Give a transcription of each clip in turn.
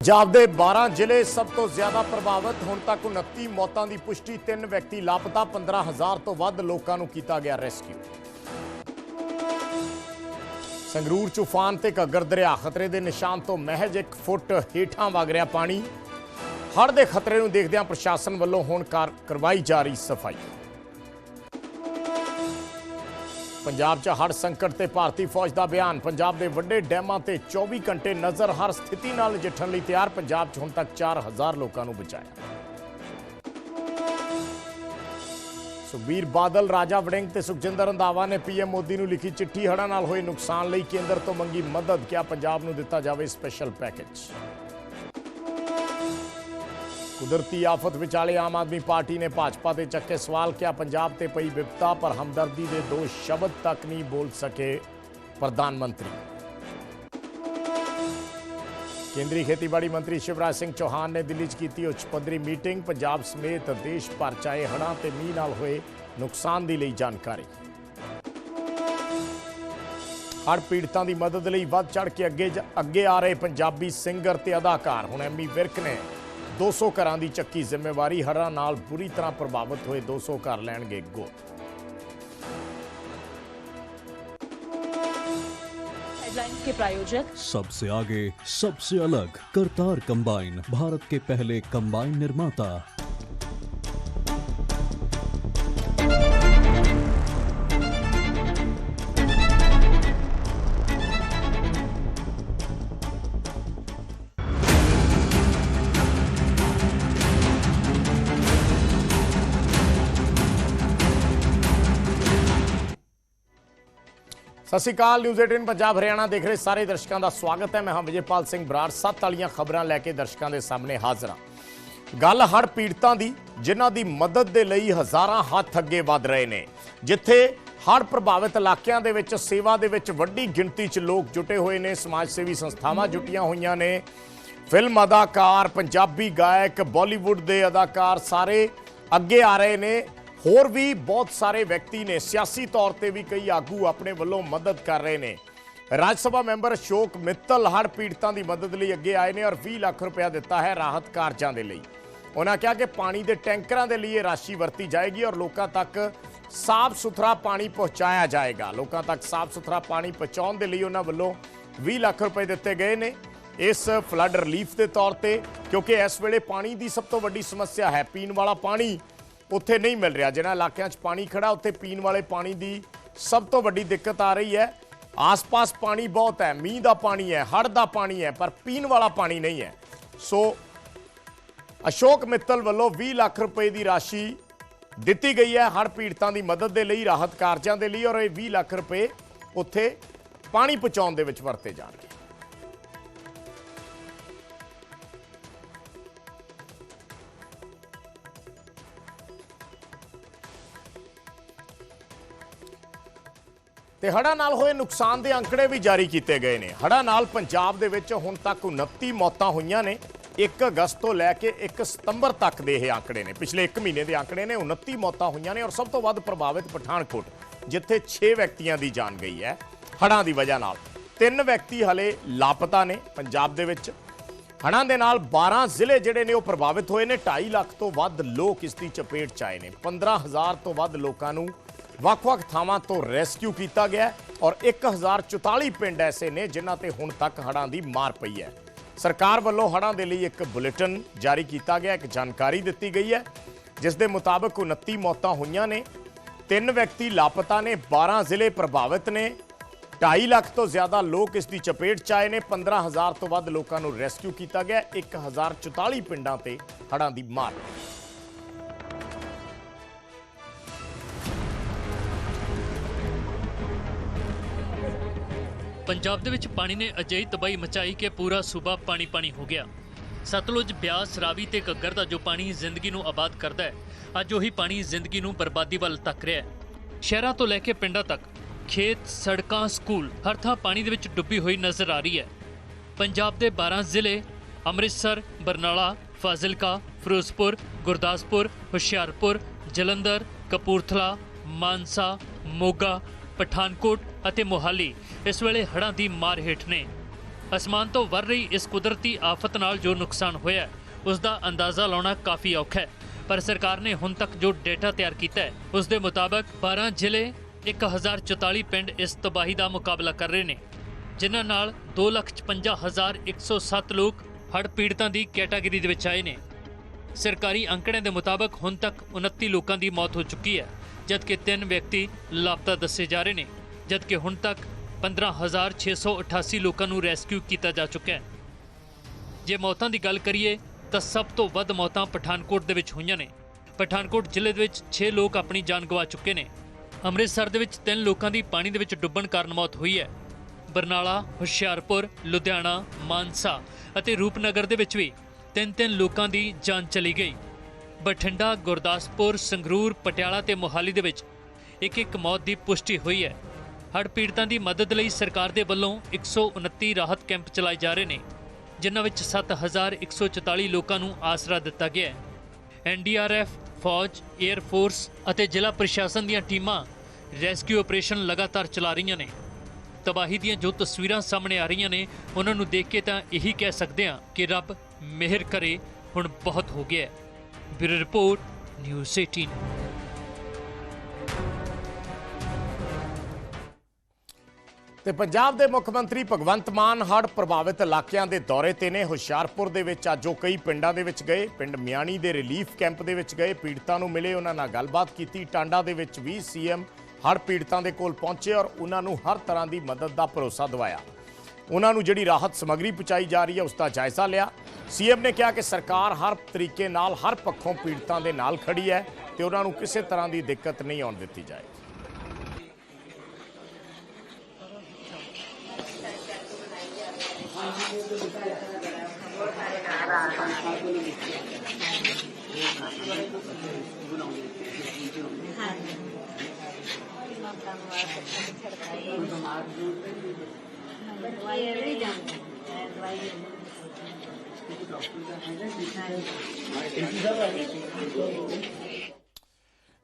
ਪੰਜਾਬ ਦੇ 12 ਜ਼ਿਲ੍ਹੇ ਸਭ ਤੋਂ ਜ਼ਿਆਦਾ ਪ੍ਰਭਾਵਿਤ, ਹੁਣ ਤੱਕ 29 ਮੌਤਾਂ ਦੀ ਪੁਸ਼ਟੀ, ਤਿੰਨ ਵਿਅਕਤੀ ਲਾਪਤਾ 15000 ਤੋਂ ਵੱਧ ਲੋਕਾਂ ਨੂੰ ਕੀਤਾ ਗਿਆ ਰੈਸਕਿਊ। ਸੰਗਰੂਰ ਚ ਉਫਾਨ ਤੇ ਘੱਗਰ ਦਰਿਆ, ਖਤਰੇ ਦੇ ਨਿਸ਼ਾਨ ਤੋਂ ਮਹਿਜ 1 ਫੁੱਟ ਹੇਠਾਂ ਵਗ ਰਿਹਾ ਪਾਣੀ। ਹੜ੍ਹ ਦੇ ਖਤਰੇ ਨੂੰ ਦੇਖਦਿਆਂ ਪ੍ਰਸ਼ਾਸਨ ਵੱਲੋਂ ਹੁਣ ਕਾਰ, ਕਰਵਾਈ ਜਾ ਰਹੀ ਸਫ਼ਾਈ। ਪੰਜਾਬ 'ਚ ਹੜ੍ਹ ਸੰਕਟ ਤੇ ਭਾਰਤੀ ਫੌਜ ਦਾ ਬਿਆਨ। ਪੰਜਾਬ ਦੇ ਵੱਡੇ ਡੈਮਾਂ ਤੇ 24 ਘੰਟੇ ਨਜ਼ਰ ਹਰ ਸਥਿਤੀ ਨਾਲ ਨਜਿੱਠਣ ਲਈ ਤਿਆਰ। ਪੰਜਾਬ 'ਚ ਹੁਣ ਤੱਕ 4000 ਲੋਕਾਂ ਨੂੰ ਬਚਾਇਆ। ਸੁਖਬੀਰ ਬਾਦਲ, ਰਾਜਾ ਵੜਿੰਗ ਤੇ ਸੁਖਜਿੰਦਰ ਰੰਧਾਵਾ ਨੇ ਪੀਐਮ ਮੋਦੀ ਨੂੰ ਲਿਖੀ ਚਿੱਠੀ, ਹੜ੍ਹਾਂ ਨਾਲ ਹੋਏ ਨੁਕਸਾਨ ਲਈ ਕੇਂਦਰ ਤੋਂ ਮੰਗੀ ਮਦਦ। ਕਿਹਾ ਪੰਜਾਬ ਨੂੰ ਦਿੱਤਾ ਜਾਵੇ ਸਪੈਸ਼ਲ ਪੈਕੇਜ? ਕੁਦਰਤੀ ਆਫਤ ਵਿਚਾਲੇ ਆਮ ਆਦਮੀ ਪਾਰਟੀ ਨੇ ਭਾਜਪਾ ਤੇ ਚੱਕੇ ਸਵਾਲ ਕਿਹਾ। ਪੰਜਾਬ ਤੇ ਪਈ ਵਿਪਤਾ ਪਰ ਹਮਦਰਦੀ ਦੇ ਦੋ ਸ਼ਬਦ ਤੱਕ ਨਹੀਂ ਬੋਲ ਸਕੇ ਪ੍ਰਧਾਨ ਮੰਤਰੀ। ਕੇਂਦਰੀ ਖੇਤੀਬਾੜੀ ਮੰਤਰੀ ਸ਼ਿਵਰਾਜ ਸਿੰਘ ਚੌਹਾਨ ਨੇ ਦਿੱਲੀ 'ਚ ਕੀਤੀ ਉੱਚ ਪੱਧਰੀ ਮੀਟਿੰਗ। ਪੰਜਾਬ ਸਮੇਤ ਦੇਸ਼ ਭਰ 'ਚ ਆਏ ਹੜ੍ਹਾਂ ਤੇ ਮੀਂਹ ਨਾਲ ਹੋਏ ਨੁਕਸਾਨ ਦੀ ਲਈ ਜਾਣਕਾਰੀ। ਹੜ ਪੀੜਤਾਂ ਦੀ ਮਦਦ ਲਈ ਵੱਧ ਚੜ ਕੇ ਅੱਗੇ ਅੱਗੇ ਆ ਰਹੇ ਪੰਜਾਬੀ ਸਿੰਗਰ ਤੇ ਅਦਾਕਾਰ। ਹੁਣ ਐਮੀ ਵਿਰਕ ਨੇ 200 ਘਰਾਂ ਦੀ ਚੱਕੀ ਜ਼ਿੰਮੇਵਾਰੀ ਹੜ੍ਹਾਂ ਨਾਲ ਬੁਰੀ ਤਰ੍ਹਾਂ ਪ੍ਰਭਾਵਿਤ ਹੋਏ 200 ਘਰ ਲੈਣਗੇ ਗੋ हेडलाइंस के प्रायोजक सबसे आगे सबसे अलग करतार कंबाइन भारत के पहले कंबाइन निर्माता ਸਤਿ ਸ਼੍ਰੀ ਅਕਾਲ ਨਿਊਜ਼ 18 ਪੰਜਾਬ, ਹਰਿਆਣਾ ਦੇਖ ਰਹੇ ਸਾਰੇ ਦਰਸ਼ਕਾਂ ਦਾ ਸਵਾਗਤ ਹੈ। ਮੈਂ ਹਾਂ ਵਿਜੇਪਾਲ ਸਿੰਘ ਬਰਾੜ। ਸੱਤ ਵਾਲੀਆਂ ਖਬਰਾਂ ਲੈ ਕੇ ਦਰਸ਼ਕਾਂ ਦੇ ਸਾਹਮਣੇ ਹਾਜ਼ਰ ਹਾਂ। ਗੱਲ ਹੜ੍ਹ ਪੀੜਤਾਂ ਦੀ, ਜਿਨ੍ਹਾਂ ਦੀ ਮਦਦ ਦੇ ਲਈ ਹਜ਼ਾਰਾਂ ਹੱਥ ਅੱਗੇ ਵਧ ਰਹੇ ਨੇ। ਜਿੱਥੇ ਹੜ੍ਹ ਪ੍ਰਭਾਵਿਤ ਇਲਾਕਿਆਂ ਦੇ ਵਿੱਚ, ਸੇਵਾ ਦੇ ਵਿੱਚ ਵੱਡੀ ਗਿਣਤੀ 'ਚ ਲੋਕ ਜੁਟੇ ਹੋਏ ਨੇ ਸਮਾਜ ਸੇਵੀ ਸੰਸਥਾਵਾਂ ਜੁਟੀਆਂ ਹੋਈਆਂ ਨੇ। ਫਿਲਮ ਅਦਾਕਾਰ, ਪੰਜਾਬੀ ਗਾਇਕ, ਬਾਲੀਵੁੱਡ ਦੇ ਅਦਾਕਾਰ ਸਾਰੇ ਅੱਗੇ ਆ ਰਹੇ ਨੇ। ਹੋਰ ਵੀ ਬਹੁਤ ਸਾਰੇ ਵਿਅਕਤੀ ਨੇ ਸਿਆਸੀ ਤੌਰ ਤੇ ਵੀ ਕਈ ਆਗੂ ਆਪਣੇ ਵੱਲੋਂ ਮਦਦ ਕਰ ਰਹੇ ਨੇ। ਰਾਜ ਸਭਾ ਮੈਂਬਰ ਅਸ਼ੋਕ ਮਿੱਤਲ ਹੜ੍ਹ ਪੀੜਤਾਂ ਦੀ ਮਦਦ ਲਈ ਅੱਗੇ ਆਏ ਨੇ ਔਰ 20 ਲੱਖ ਰੁਪਇਆ ਦਿੱਤਾ ਹੈ ਰਾਹਤ ਕਾਰਜਾਂ ਦੇ ਲਈ। ਉਹਨਾਂ ਕਿਹਾ ਕਿ ਪਾਣੀ ਦੇ ਟੈਂਕਰਾਂ ਦੇ ਲਈ ਇਹ ਰਾਸ਼ੀ ਵਰਤੀ ਜਾਏਗੀ ਔਰ ਲੋਕਾਂ ਤੱਕ ਸਾਫ਼ ਸੁਥਰਾ ਪਾਣੀ ਪਹੁੰਚਾਇਆ ਜਾਏਗਾ। ਲੋਕਾਂ ਤੱਕ ਸਾਫ਼ ਸੁਥਰਾ ਪਾਣੀ ਪਹੁੰਚਾਉਣ ਦੇ ਲਈ ਉਹਨਾਂ ਵੱਲੋਂ 20 ਲੱਖ ਰੁਪਏ ਦਿੱਤੇ ਗਏ ਨੇ। ਇਸ ਫਲੱਡ ਰਿਲੀਫ ਦੇ ਤੌਰ ਤੇ ਕਿਉਂਕਿ ਇਸ ਵੇਲੇ ਪਾਣੀ ਦੀ ਸਭ ਤੋਂ ਵੱਡੀ ਸਮੱਸਿਆ ਹੈ। ਪੀਣ ਵਾਲਾ ਪਾਣੀ ਉੱਥੇ ਨਹੀਂ ਮਿਲ ਰਿਹਾ। ਜਿਹਨਾਂ ਇਲਾਕਿਆਂ 'ਚ ਪਾਣੀ ਖੜਾ, ਉੱਥੇ ਪੀਣ ਵਾਲੇ ਪਾਣੀ ਦੀ ਸਭ ਤੋਂ ਵੱਡੀ ਦਿੱਕਤ ਆ ਰਹੀ ਹੈ। ਆਸ-ਪਾਸ ਪਾਣੀ ਬਹੁਤ ਹੈ, ਮੀਂਹ ਦਾ ਪਾਣੀ ਹੈ, ਹੜ੍ਹ ਦਾ ਪਾਣੀ ਹੈ, ਪਰ ਪੀਣ ਵਾਲਾ ਪਾਣੀ ਨਹੀਂ ਹੈ। ਸੋ ਅਸ਼ੋਕ ਮਿੱਤਲ ਵੱਲੋਂ 20 ਲੱਖ ਰੁਪਏ ਦੀ ਰਾਸ਼ੀ ਦਿੱਤੀ ਗਈ ਹੈ ਹੜ੍ਹ ਪੀੜਤਾਂ ਦੀ ਮਦਦ ਦੇ ਲਈ, ਰਾਹਤ ਕਾਰਜਾਂ ਦੇ ਲਈ, ਔਰ ਇਹ 20 ਲੱਖ ਰੁਪਏ ਉੱਥੇ ਪਾਣੀ ਪਹੁੰਚਾਉਣ ਦੇ ਵਿੱਚ ਵਰਤੇ ਜਾਣਗੇ। ਤੇ ਹੜ੍ਹਾਂ ਨਾਲ ਹੋਏ ਨੁਕਸਾਨ ਦੇ ਅੰਕੜੇ ਵੀ ਜਾਰੀ ਕੀਤੇ ਗਏ ਨੇ। ਹੜ੍ਹਾਂ ਨਾਲ ਪੰਜਾਬ ਦੇ ਵਿੱਚ ਹੁਣ ਤੱਕ 29 ਮੌਤਾਂ ਹੋਈਆਂ ਨੇ। 1 ਅਗਸਤ ਤੋਂ ਲੈ ਕੇ 1 ਸਤੰਬਰ ਤੱਕ ਦੇ ਇਹ ਅੰਕੜੇ ਨੇ। ਪਿਛਲੇ 1 ਮਹੀਨੇ ਦੇ ਅੰਕੜੇ ਨੇ 29 ਮੌਤਾਂ ਹੋਈਆਂ ਨੇ ਔਰ ਸਭ ਤੋਂ ਵੱਧ ਪ੍ਰਭਾਵਿਤ ਪਠਾਨਕੋਟ, ਜਿੱਥੇ 6 ਵਿਅਕਤੀਆਂ ਦੀ ਜਾਨ ਗਈ ਹੈ ਹੜ੍ਹਾਂ ਦੀ ਵਜ੍ਹਾ ਨਾਲ। ਤਿੰਨ ਵਿਅਕਤੀ ਹਲੇ ਲਾਪਤਾ ਨੇ ਪੰਜਾਬ ਦੇ ਵਿੱਚ। ਹੜ੍ਹਾਂ ਦੇ ਨਾਲ 12 ਜ਼ਿਲ੍ਹੇ ਜਿਹੜੇ ਨੇ ਉਹ ਪ੍ਰਭਾਵਿਤ ਹੋਏ ਨੇ। 2.5 ਲੱਖ ਤੋਂ ਵੱਧ ਲੋਕ ਇਸ ਦੀ ਚਪੇਟ ਚ ਆਏ ਨੇ। 15000 ਤੋਂ ਵੱਧ ਲੋਕਾਂ ਨੂੰ ਵੱਖ-ਵੱਖ ਥਾਵਾਂ ਤੋਂ ਰੈਸਕਿਊ ਕੀਤਾ ਗਿਆ ਹੈ ਔਰ 1044 ਪਿੰਡ ਐਸੇ ਨੇ ਜਿਨ੍ਹਾਂ ਤੇ ਹੁਣ ਤੱਕ ਹੜ੍ਹਾਂ ਦੀ ਮਾਰ ਪਈ ਹੈ। ਸਰਕਾਰ ਵੱਲੋਂ ਹੜ੍ਹਾਂ ਦੇ ਲਈ ਇੱਕ ਬੁਲੇਟਿਨ ਜਾਰੀ ਕੀਤਾ ਗਿਆ, ਇੱਕ ਜਾਣਕਾਰੀ ਦਿੱਤੀ ਗਈ ਹੈ, ਜਿਸ ਦੇ ਮੁਤਾਬਕ 29 ਮੌਤਾਂ ਹੋਈਆਂ ਨੇ। ਤਿੰਨ ਵਿਅਕਤੀ ਲਾਪਤਾ ਨੇ 12 ਜ਼ਿਲ੍ਹੇ ਪ੍ਰਭਾਵਿਤ ਨੇ। 2.5 ਲੱਖ ਤੋਂ ਜ਼ਿਆਦਾ ਲੋਕ ਇਸ ਦੀ ਚਪੇਟ ਚ ਆਏ ਨੇ 15000 ਤੋਂ ਵੱਧ ਲੋਕਾਂ ਨੂੰ ਰੈਸਕਿਊ ਕੀਤਾ ਗਿਆ 1044 ਪਿੰਡਾਂ ਤੇ ਹੜ੍ਹਾਂ ਦੀ ਮਾਰ। ਪੰਜਾਬ ਦੇ ਵਿੱਚ ਪਾਣੀ ਨੇ ਅਜਿਹੀ ਤਬਾਹੀ ਮਚਾਈ ਕਿ ਪੂਰਾ ਸੂਬਾ ਪਾਣੀ ਪਾਣੀ ਹੋ ਗਿਆ। ਸਤਲੁਜ, ਬਿਆਸ, ਰਾਵੀ ਤੇ ਘੱਗਰ ਦਾ ਜੋ ਪਾਣੀ ਜ਼ਿੰਦਗੀ ਨੂੰ ਆਬਾਦ ਕਰਦਾ ਹੈ, ਅੱਜ ਉਹੀ ਪਾਣੀ ਜ਼ਿੰਦਗੀ ਨੂੰ ਬਰਬਾਦੀ ਵੱਲ ਧੱਕ ਰਿਹਾ ਹੈ। ਸ਼ਹਿਰਾਂ ਤੋਂ ਲੈ ਕੇ ਪਿੰਡਾਂ ਤੱਕ ਖੇਤ, ਸੜਕਾਂ, ਸਕੂਲ ਹਰ ਥਾਂ ਪਾਣੀ ਦੇ ਵਿੱਚ ਡੁੱਬੀ ਹੋਈ ਨਜ਼ਰ ਆ ਰਹੀ ਹੈ। ਪੰਜਾਬ ਦੇ 12 ਜ਼ਿਲ੍ਹੇ ਅੰਮ੍ਰਿਤਸਰ, ਬਰਨਾਲਾ, ਫਾਜ਼ਿਲਕਾ, ਫਿਰੋਜ਼ਪੁਰ, ਗੁਰਦਾਸਪੁਰ, ਹੁਸ਼ਿਆਰਪੁਰ, ਜਲੰਧਰ, ਕਪੂਰਥਲਾ, ਮਾਨਸਾ, ਮੋਗਾ ਪਠਾਨਕੋਟ ਅਤੇ ਮੋਹਾਲੀ ਇਸ ਵੇਲੇ ਹੜ੍ਹਾਂ ਦੀ ਮਾਰ ਹੇਠ ਨੇ। ਅਸਮਾਨ ਤੋਂ ਵਰ ਰਹੀ ਇਸ ਕੁਦਰਤੀ ਆਫਤ ਨਾਲ ਜੋ ਨੁਕਸਾਨ ਹੋਇਆ ਉਸ ਦਾ ਅੰਦਾਜ਼ਾ ਲਾਉਣਾ ਕਾਫੀ ਔਖਾ ਹੈ। ਪਰ ਸਰਕਾਰ ਨੇ ਹੁਣ ਤੱਕ ਜੋ ਡੇਟਾ ਤਿਆਰ ਕੀਤਾ ਹੈ ਉਸ ਦੇ ਮੁਤਾਬਕ 12 ਜ਼ਿਲ੍ਹੇ 1044 ਪਿੰਡ ਇਸ ਤਬਾਹੀ ਦਾ ਮੁਕਾਬਲਾ ਕਰ ਰਹੇ ਨੇ, ਜਿਨ੍ਹਾਂ ਨਾਲ 255107 ਲੋਕ ਹੜ੍ਹ ਪੀੜਤਾਂ ਦੀ ਕੈਟਾਗਰੀ ਦੇ ਵਿੱਚ ਆਏ ਨੇ। ਸਰਕਾਰੀ ਅੰਕੜਿਆਂ ਦੇ ਮੁਤਾਬਕ ਹੁਣ ਤੱਕ 29 ਲੋਕਾਂ ਦੀ ਮੌਤ ਹੋ ਚੁੱਕੀ ਹੈ। ਜਦਕਿ ਤਿੰਨ ਵਿਅਕਤੀ ਲਾਪਤਾ ਦੱਸੇ ਜਾ ਰਹੇ ਨੇ, ਜਦਕਿ ਹੁਣ ਤੱਕ 15688 ਲੋਕਾਂ ਨੂੰ ਰੈਸਕਿਊ ਕੀਤਾ ਜਾ ਚੁੱਕਾ ਹੈ। ਜੇ ਮੌਤਾਂ ਦੀ ਗੱਲ ਕਰੀਏ, ਤਾਂ ਸਭ ਤੋਂ ਵੱਧ ਮੌਤਾਂ ਪਠਾਨਕੋਟ ਦੇ ਵਿੱਚ ਹੋਈਆਂ ਨੇ। ਪਠਾਨਕੋਟ ਜ਼ਿਲ੍ਹੇ ਦੇ ਵਿੱਚ 6 ਲੋਕ ਆਪਣੀ ਜਾਨ ਗਵਾ ਚੁੱਕੇ ਨੇ। ਅੰਮ੍ਰਿਤਸਰ ਦੇ ਵਿੱਚ 3 ਲੋਕਾਂ ਦੀ ਪਾਣੀ ਦੇ ਵਿੱਚ ਡੁੱਬਣ ਕਾਰਨ ਮੌਤ ਹੋਈ ਹੈ। ਬਰਨਾਲਾ, ਹੁਸ਼ਿਆਰਪੁਰ, ਲੁਧਿਆਣਾ, ਮਾਨਸਾ ਅਤੇ ਰੂਪਨਗਰ ਦੇ ਵਿੱਚ ਵੀ ਤਿੰਨ ਤਿੰਨ ਲੋਕਾਂ ਦੀ ਜਾਨ ਚਲੀ ਗਈ। ਬਠਿੰਡਾ, ਗੁਰਦਾਸਪੁਰ, ਸੰਗਰੂਰ, ਪਟਿਆਲਾ ਤੇ ਮੋਹਾਲੀ ਦੇ ਵਿੱਚ ਇੱਕ ਇੱਕ ਮੌਤ ਦੀ ਪੁਸ਼ਟੀ ਹੋਈ ਹੈ। ਹੜ੍ਹ ਪੀੜਤਾਂ ਦੀ ਮਦਦ ਲਈ ਸਰਕਾਰ ਦੇ ਵੱਲੋਂ 129 ਰਾਹਤ ਕੈਂਪ ਚਲਾਏ ਜਾ ਰਹੇ ਨੇ, ਜਿਨ੍ਹਾਂ ਵਿੱਚ 7144 ਲੋਕਾਂ ਨੂੰ ਆਸਰਾ ਦਿੱਤਾ ਗਿਆ ਹੈ। ਐਨਡੀਆਰਐਫ ਫੌਜ 에ਅਰ ਫੋਰਸ ਅਤੇ ਜ਼ਿਲ੍ਹਾ ਪ੍ਰਸ਼ਾਸਨ ਦੀਆਂ ਟੀਮਾਂ ਰੈਸਕਿਊ ਆਪਰੇਸ਼ਨ ਲਗਾਤਾਰ ਚਲਾ ਰਹੀਆਂ ਨੇ। ਤਬਾਹੀ ਦੀਆਂ ਜੋ ਤਸਵੀਰਾਂ ਸਾਹਮਣੇ ਆ ਰਹੀਆਂ ਨੇ, ਉਹਨਾਂ ਨੂੰ ਦੇਖ ਕੇ ਤਾਂ ਇਹੀ ਕਹਿ ਸਕਦੇ ਹਾਂ ਕਿ ਰੱਬ ਮਿਹਰ ਕਰੇ, ਹੁਣ ਬਹੁਤ ਹੋ ਗਿਆ ਹੈ। ਬਿਊਰੋ ਰਿਪੋਰਟ, ਨਿਊਜ਼ 18 ਤੇ ਪੰਜਾਬ ਦੇ ਮੁੱਖ ਮੰਤਰੀ ਭਗਵੰਤ ਮਾਨ ਹੜ੍ਹ ਪ੍ਰਭਾਵਿਤ ਇਲਾਕਿਆਂ ਦੇ ਦੌਰੇ ਤੇ ਨੇ ਹੁਸ਼ਿਆਰਪੁਰ ਦੇ ਵਿੱਚ ਅੱਜ ਉਹ ਕਈ ਪਿੰਡਾਂ ਦੇ ਵਿੱਚ ਗਏ। ਪਿੰਡ ਮਿਆਣੀ ਦੇ ਰਿਲੀਫ ਕੈਂਪ ਦੇ ਵਿੱਚ ਗਏ। ਪੀੜਤਾਂ ਨੂੰ ਮਿਲੇ ਉਹਨਾਂ ਨਾਲ ਗੱਲਬਾਤ ਕੀਤੀ। ਟਾਂਡਾ ਦੇ ਵਿੱਚ ਵੀ ਸੀਐਮ ਹੜ੍ਹ ਪੀੜਤਾਂ ਦੇ ਕੋਲ ਪਹੁੰਚੇ ਔਰ ਉਹਨਾਂ ਨੂੰ ਹਰ ਤਰ੍ਹਾਂ ਦੀ ਮਦਦ ਦਾ ਭਰੋਸਾ ਦਿਵਾਇਆ। ਉਹਨਾਂ ਨੂੰ ਜਿਹੜੀ ਰਾਹਤ ਸਮੱਗਰੀ ਪਹੁੰਚਾਈ ਜਾ ਰਹੀ ਹੈ, ਉਸ ਦਾ ਜਾਇਜ਼ਾ ਲਿਆ। ਸੀਐਮ ਨੇ ਕਿਹਾ ਕਿ ਸਰਕਾਰ ਹਰ ਤਰੀਕੇ ਨਾਲ, ਹਰ ਪੱਖੋਂ ਪੀੜਤਾਂ ਦੇ ਨਾਲ ਖੜੀ ਹੈ ਤੇ ਉਹਨਾਂ ਨੂੰ ਕਿਸੇ ਤਰ੍ਹਾਂ ਦੀ ਦਿੱਕਤ ਨਹੀਂ ਆਉਣ ਦਿੱਤੀ ਜਾਏਗੀ।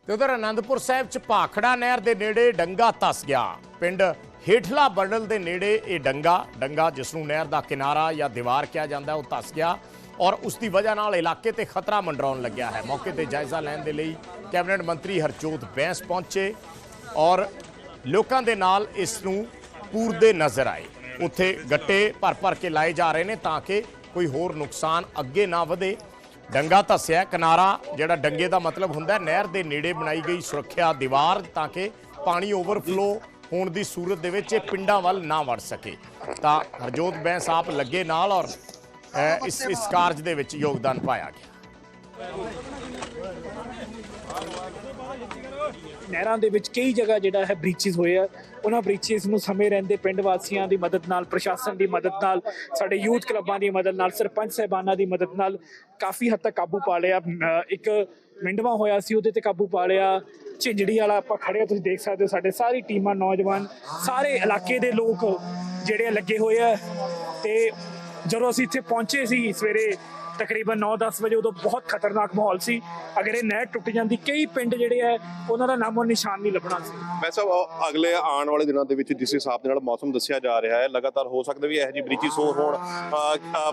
ਤੇ ਉਧਰ ਆਨੰਦਪੁਰ ਸਾਹਿਬ ਚ ਭਾਖੜਾ ਨਹਿਰ ਦੇ ਨੇੜੇ ਡੰਗਾ ਧਸ ਗਿਆ। ਪਿੰਡ ਹੇਠਲਾ ਬੰਡਲ ਦੇ ਨੇੜੇ ਇਹ ਡੰਗਾ ਡੰਗਾ ਜਿਸ ਨੂੰ ਨਹਿਰ ਦਾ ਕਿਨਾਰਾ ਜਾਂ ਦੀਵਾਰ ਕਿਹਾ ਜਾਂਦਾ, ਉਹ ਧਸ ਗਿਆ ਔਰ ਉਸ ਦੀ ਵਜ੍ਹਾ ਨਾਲ ਇਲਾਕੇ ਤੇ ਖਤਰਾ ਮੰਡਰਾਉਣ ਲੱਗਿਆ ਹੈ। ਮੌਕੇ ਤੇ ਜਾਇਜ਼ਾ ਲੈਣ ਦੇ ਲਈ ਕੈਬਨਿਟ ਮੰਤਰੀ ਹਰਜੋਤ ਬੈਂਸ ਪਹੁੰਚੇ ਔਰ ਲੋਕਾਂ ਦੇ ਨਾਲ ਇਸ ਨੂੰ ਪੂਰਦੇ ਨਜ਼ਰ ਆਏ। ਉੱਥੇ ਗੱਟੇ ਭਰ ਭਰ ਕੇ ਲਾਏ ਜਾ ਰਹੇ ਨੇ ਤਾਂ ਕਿ ਕੋਈ ਹੋਰ ਨੁਕਸਾਨ ਅੱਗੇ ਨਾ ਵਧੇ। ਡੰਗਾ ਧੱਸਿਆ, ਕਿਨਾਰਾ, ਜਿਹੜਾ ਡੰਗੇ ਦਾ ਮਤਲਬ ਹੁੰਦਾ ਨਹਿਰ ਦੇ ਨੇੜੇ ਬਣਾਈ ਗਈ ਸੁਰੱਖਿਆ ਦੀਵਾਰ ਤਾਂ ਕਿ ਪਾਣੀ ਓਵਰਫਲੋ ਹੋਣ ਦੀ ਸੂਰਤ ਦੇ ਵਿੱਚ ਇਹ ਪਿੰਡਾਂ ਵੱਲ ਨਾ ਵੜ ਸਕੇ। ਤਾਂ ਹਰਜੋਤ ਬੈਂਸ ਆਪ ਲੱਗੇ ਨਾਲ ਔਰ ਇਸ ਇਸ ਕਾਰਜ ਦੇ ਵਿੱਚ ਯੋਗਦਾਨ ਪਾਇਆ ਗਿਆ। ਨਹਿਰਾਂ ਦੇ ਵਿੱਚ ਕਈ ਜਗ੍ਹਾ ਜਿਹੜਾ ਹੈ ਬ੍ਰੀਚਸ ਹੋਏ ਆ। ਉਹਨਾਂ ਬ੍ਰੀਚਸ ਨੂੰ ਸਮੇਂ ਰਹਿੰਦੇ ਪਿੰਡ ਵਾਸੀਆਂ ਦੀ ਮਦਦ ਨਾਲ, ਪ੍ਰਸ਼ਾਸਨ ਦੀ ਮਦਦ ਨਾਲ, ਸਾਡੇ ਯੂਥ ਕਲੱਬਾਂ ਦੀ ਮਦਦ ਨਾਲ, ਸਰਪੰਚ ਸਹਿਬਾਨਾਂ ਦੀ ਮਦਦ ਨਾਲ ਕਾਫੀ ਹੱਦ ਤੱਕ ਕਾਬੂ ਪਾ ਲਿਆ। ਇੱਕ ਮਿੰਡਵਾ ਹੋਇਆ ਸੀ, ਉਹਦੇ ਤੇ ਕਾਬੂ ਪਾ ਲਿਆ। ਝਿੰਜੜੀ ਵਾਲਾ ਆਪਾਂ ਖੜੇ ਤੁਸੀਂ ਦੇਖ ਸਕਦੇ ਹੋ, ਸਾਡੇ ਸਾਰੀ ਟੀਮਾਂ, ਨੌਜਵਾਨ, ਸਾਰੇ ਇਲਾਕੇ ਦੇ ਲੋਕ ਜਿਹੜੇ ਲੱਗੇ ਹੋਏ ਆ। ਤੇ ਜਦੋਂ ਅਸੀਂ ਇੱਥੇ ਪਹੁੰਚੇ ਸੀ ਸਵੇਰੇ ਤਕਰੀਬਨ 9-10 ਵਜੇ ਉਦੋਂ ਬਹੁਤ ਖਤਰਨਾਕ ਮਾਹੌਲ ਸੀ। ਅਗਰ ਇਹ ਨਹਿਰ ਟੁੱਟ ਜਾਂਦੀ ਕਈ ਪਿੰਡ ਜਿਹੜੇ ਆ ਉਹਨਾਂ ਦਾ ਨਾਮੋ ਨਿਸ਼ਾਨ ਨਹੀਂ ਲੱਭਣਾ ਸੀ। ਵੈਸੇ ਉਹ ਅਗਲੇ ਆਉਣ ਵਾਲੇ ਦਿਨਾਂ ਦੇ ਵਿੱਚ ਜਿਸ ਹਿਸਾਬ ਦੇ ਨਾਲ ਮੌਸਮ ਦੱਸਿਆ ਜਾ ਰਿਹਾ ਹੈ ਲਗਾਤਾਰ ਹੋ ਸਕਦਾ ਵੀ ਇਹੋ ਜਿਹੀ ਬ੍ਰਿਜਿਸ ਹੋਰ ਹੋਣ।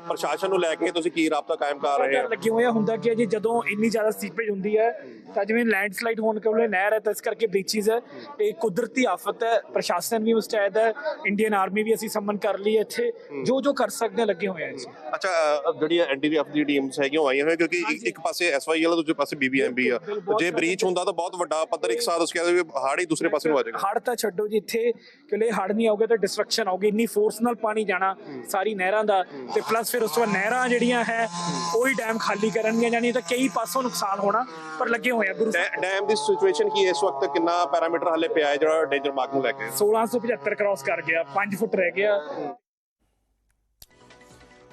ਪ੍ਰਸ਼ਾਸਨ ਨੂੰ ਲੈ ਕੇ ਤੁਸੀਂ ਕੀ ਰਾਬਤਾ ਕਾਇਮ ਕਰ ਰਹੇ ਹੋ? ਲੱਗੇ ਹੋਏ ਆ ਹੁੰਦਾ ਕਿ ਜੀ ਜਦੋਂ ਇੰਨੀ ਜ਼ਿਆਦਾ ਸੀਪੇਜ ਹੁੰਦੀ ਹੈ ਤਾਂ ਜਿਵੇਂ ਲੈਂਡਸਲਾਈਡ ਹੋਣ ਕੋਲੇ ਨਹਿਰ ਹੈ ਤਾਂ ਇਸ ਕਰਕੇ ਬ੍ਰੀਚਿਸ ਹੈ। ਇਹ ਕੁਦਰਤੀ ਆਫਤ ਹੈ ਪ੍ਰਸ਼ਾਸਨ ਵੀ ਮੁਸਤੈਦ ਹੈ ਇੰਡੀਅਨ ਆਰਮੀ ਵੀ ਅਸੀਂ ਸਮਨ ਕਰ ਲਈ ਇੱਥੇ। ਜੋ ਜੋ ਕਰ ਸਕਦੇ ਲੱਗੇ ਹੋਏ ਆ ਜੀ। ਅੱਛਾ ਅ, ਜਿਹੜੀਆਂ ਐਨਡੀਆਰਐਫ ਦੀ ਟੀਮਸ ਹੈਗੀਆਂ ਉਹ ਆਈਆਂ ਹੋਈਆਂ ਕਿਉਂਕਿ ਇੱਕ- ਪਾਸੇ ਐਸਵਾਈਐਲ ਆ ਦੂਜੇ ਪਾਸੇ ਬੀਬੀਐਮਬੀ ਆ। ਜੇ ਬ੍ਰੀਚ ਹੁੰਦਾ ਤਾਂ ਬਹੁਤ ਵੱਡਾ ਪੱਧਰ ਇੱਕ ਸਾਥ ਉਸ ਕਹਿੰਦੇ ਹਾੜ ਹੀ ਦੂਸਰੇ ਪਾਸੇ ਨੂੰ ਆ ਜਾਏਗਾ। ਹੜ ਤਾਂ ਛੱਡੋ ਜੀ ਇੱਥੇ ਕਿਲੇ ਹੜ ਨਹੀਂ ਆਉਗੇ ਤਾਂ ਡਿਸਟਰਕਸ਼ਨ ਆਉਗੀ ਇੰਨੀ ਫੋਰਸ ਨਾਲ ਪਾਣੀ ਜਾਣਾ ਸਾਰੀ ਨਹਿਰਾਂ ਦਾ। ਤੇ ਪਲੱਸ ਫਿਰ ਉਸ ਤੋਂ ਬਾਅਦ ਨਹਿਰਾਂ ਜਿਹੜੀਆਂ ਹੈ ਉਹੀ ਡੈਮ ਖਾਲੀ ਕਰਨਗੀਆਂ ਜਾਨੀ ਤਾਂ ਕਈ ਪਾਸੋਂ ਨੁਕਸਾਨ ਹੋਣਾ ਪਰ ਲੱਗੇ ਹੋਏ ਆ ਗੁਰੂ ਡੈਮ ਦੀ ਸਿਚੁਏਸ਼ਨ ਕੀ ਇਸ ਵਕਤ ਕਿੰਨਾ ਪੈਰਾਮੀਟਰ ਹਲੇ ਪਿਆ ਹੈ ਜਿਹੜਾ ਡੇਂਜਰ ਮਾਰਕ ਨੂੰ ਲੈ ਕੇ? 1675 ਕ੍ਰਾਸ ਕਰ ਗਿਆ 5 ਫੁੱਟ ਰਹਿ ਗਿਆ।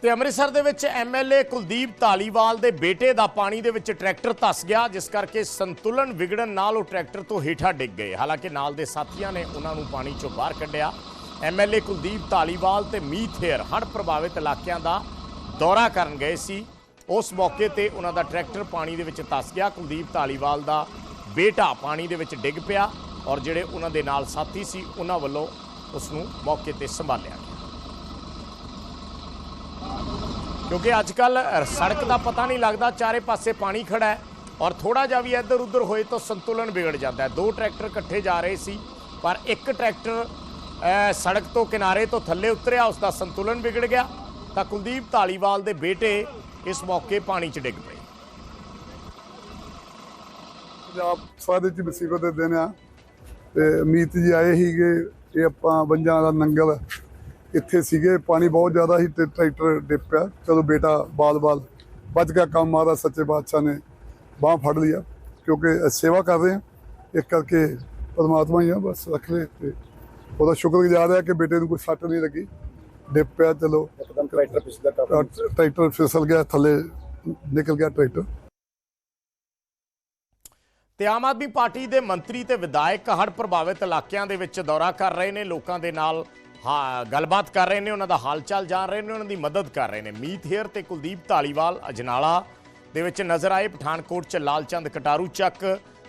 ਤੇ ਅੰਮ੍ਰਿਤਸਰ ਦੇ ਵਿੱਚ ਐਮਐਲਏ ਕੁਲਦੀਪ ਧਾਲੀਵਾਲ ਦੇ ਬੇਟੇ ਦਾ ਪਾਣੀ ਦੇ ਵਿੱਚ ਟਰੈਕਟਰ ਧਸ ਗਿਆ, ਜਿਸ ਕਰਕੇ ਸੰਤੁਲਨ ਵਿਗੜਨ ਨਾਲ ਉਹ ਟਰੈਕਟਰ ਤੋਂ ਹੇਠਾਂ ਡਿੱਗ ਗਏ। ਹਾਲਾਂਕਿ ਨਾਲ ਦੇ ਸਾਥੀਆਂ ਨੇ ਉਹਨਾਂ ਨੂੰ ਪਾਣੀ ਚੋਂ ਬਾਹਰ ਕੱਢਿਆ। ਐਮਐਲਏ ਕੁਲਦੀਪ ਧਾਲੀਵਾਲ ਤੇ ਮੀਤ ਹੜ੍ਹ ਪ੍ਰਭਾਵਿਤ ਇਲਾਕਿਆਂ ਦਾ ਦੌਰਾ ਕਰਨ ਗਏ ਸੀ। ਉਸ ਮੌਕੇ ਤੇ ਉਹਨਾਂ ਦਾ ਟਰੈਕਟਰ ਪਾਣੀ ਦੇ ਵਿੱਚ ਧਸ ਗਿਆ। ਕੁਲਦੀਪ ਧਾਲੀਵਾਲ ਦਾ ਬੇਟਾ ਪਾਣੀ ਦੇ ਵਿੱਚ ਡਿੱਗ ਪਿਆ ਔਰ ਜਿਹੜੇ ਉਹਨਾਂ ਦੇ ਨਾਲ ਸਾਥੀ ਸੀ, ਉਹਨਾਂ ਵੱਲੋਂ ਉਸ ਨੂੰ ਮੌਕੇ ਤੇ ਸੰਭਾਲਿਆ ਗਿਆ। ਕਿਉਂਕਿ ਅੱਜ ਕੱਲ ਸੜਕ ਦਾ ਪਤਾ ਨਹੀਂ ਲੱਗਦਾ, ਚਾਰੇ ਪਾਸੇ ਪਾਣੀ ਖੜਾ ਹੈ ਔਰ ਥੋੜਾ ਜਿਹਾ ਵੀ ਇੱਧਰ ਉੱਧਰ ਹੋਏ ਤਾਂ ਸੰਤੁਲਨ ਵਿਗੜ ਜਾਂਦਾ ਹੈ। ਦੋ ਟਰੈਕਟਰ ਇਕੱਠੇ ਜਾ ਰਹੇ ਸੀ, ਪਰ ਇੱਕ ਟਰੈਕਟਰ ਸੜਕ ਤੋਂ ਕਿਨਾਰੇ ਤੋਂ ਥੱਲੇ ਉਤਰਿਆ ਉਸ ਦਾ ਸੰਤੁਲਨ ਵਿਗੜ ਗਿਆ। ਤਾਂ ਕੁਲਦੀਪ ਢਾਲੀਵਾਲ ਦੇ ਬੇਟੇ ਇਸ ਮੌਕੇ ਪਾਣੀ 'ਚ ਡਿੱਗ ਪਏ। ਪੰਜਾਬ ਸਾਰੇ ਚ ਮੁਸੀਬਤ ਦੇ ਦਿਨ ਆ। ਤੇ ਅਮੀਤ ਜੀ ਆਏ ਸੀਗੇ, ਇਹ ਆਪਾਂ ਬੰਜਾਂ ਦਾ ਨੰਗਲ ਇੱਥੇ ਸੀਗੇ ਪਾਣੀ ਬਹੁਤ ਜ਼ਿਆਦਾ ਸੀ ਤੇ ਟਰੈਕਟਰ ਡਿੱਗ ਪਿਆ। ਚਲੋ ਬੇਟਾ ਬਾਲ-ਬਾਲ ਬਚ ਗਿਆ ਕੰਮ ਆਦਾ ਸੱਚੇ ਬਾਦਸ਼ਾਹ ਨੇ ਬਾਹ ਫੜ ਲਿਆ ਕਿਉਂਕਿ ਸੇਵਾ ਕਰ ਰਹੇ ਆ ਇਸ ਕਰਕੇ ਪਰਮਾਤਮਾ ਹੀ ਆ ਬਸ ਰੱਖ ਲੈ ਤੇ ਉਹਦਾ ਸ਼ੁਕਰਗੁਜ਼ਾਰ ਹੈ ਕਿ ਬੇਟੇ ਨੂੰ ਕੋਈ ਸੱਟ ਨਹੀਂ ਲੱਗੀ। ਡਿੱਗ ਪਿਆ ਚਲੋ। ਇੱਕਦਮ ਟਰੈਕਟਰ ਫਿਸਲ ਗਿਆ ਟਰੈਕਟਰ ਫਿਸਲ ਗਿਆ ਥੱਲੇ ਨਿਕਲ ਗਿਆ ਟਰੈਕਟਰ। ਤੇ ਆਮ ਆਦਮੀ ਪਾਰਟੀ ਦੇ ਮੰਤਰੀ ਤੇ ਵਿਧਾਇਕ ਹੜ੍ਹ ਪ੍ਰਭਾਵਿਤ ਇਲਾਕਿਆਂ ਦੇ ਵਿੱਚ ਦੌਰਾ ਕਰ ਰਹੇ ਨੇ ਲੋਕਾਂ ਦੇ ਨਾਲ ਹਾਂ, ਗੱਲਬਾਤ ਕਰ ਰਹੇ ਨੇ, ਉਹਨਾਂ ਦਾ ਹਾਲਚਾਲ ਜਾਣ ਰਹੇ ਨੇ, ਉਹਨਾਂ ਦੀ ਮਦਦ ਕਰ ਰਹੇ ਨੇ। ਮੀਤ ਹੇਅਰ ਤੇ ਕੁਲਦੀਪ ਧਾਲੀਵਾਲ, ਅਜਨਾਲਾ ਦੇ ਵਿੱਚ ਨਜ਼ਰ ਆਏ ਪਠਾਨਕੋਟ ਚ ਲਾਲਚੰਦ ਕਟਾਰੂ ਚੱਕ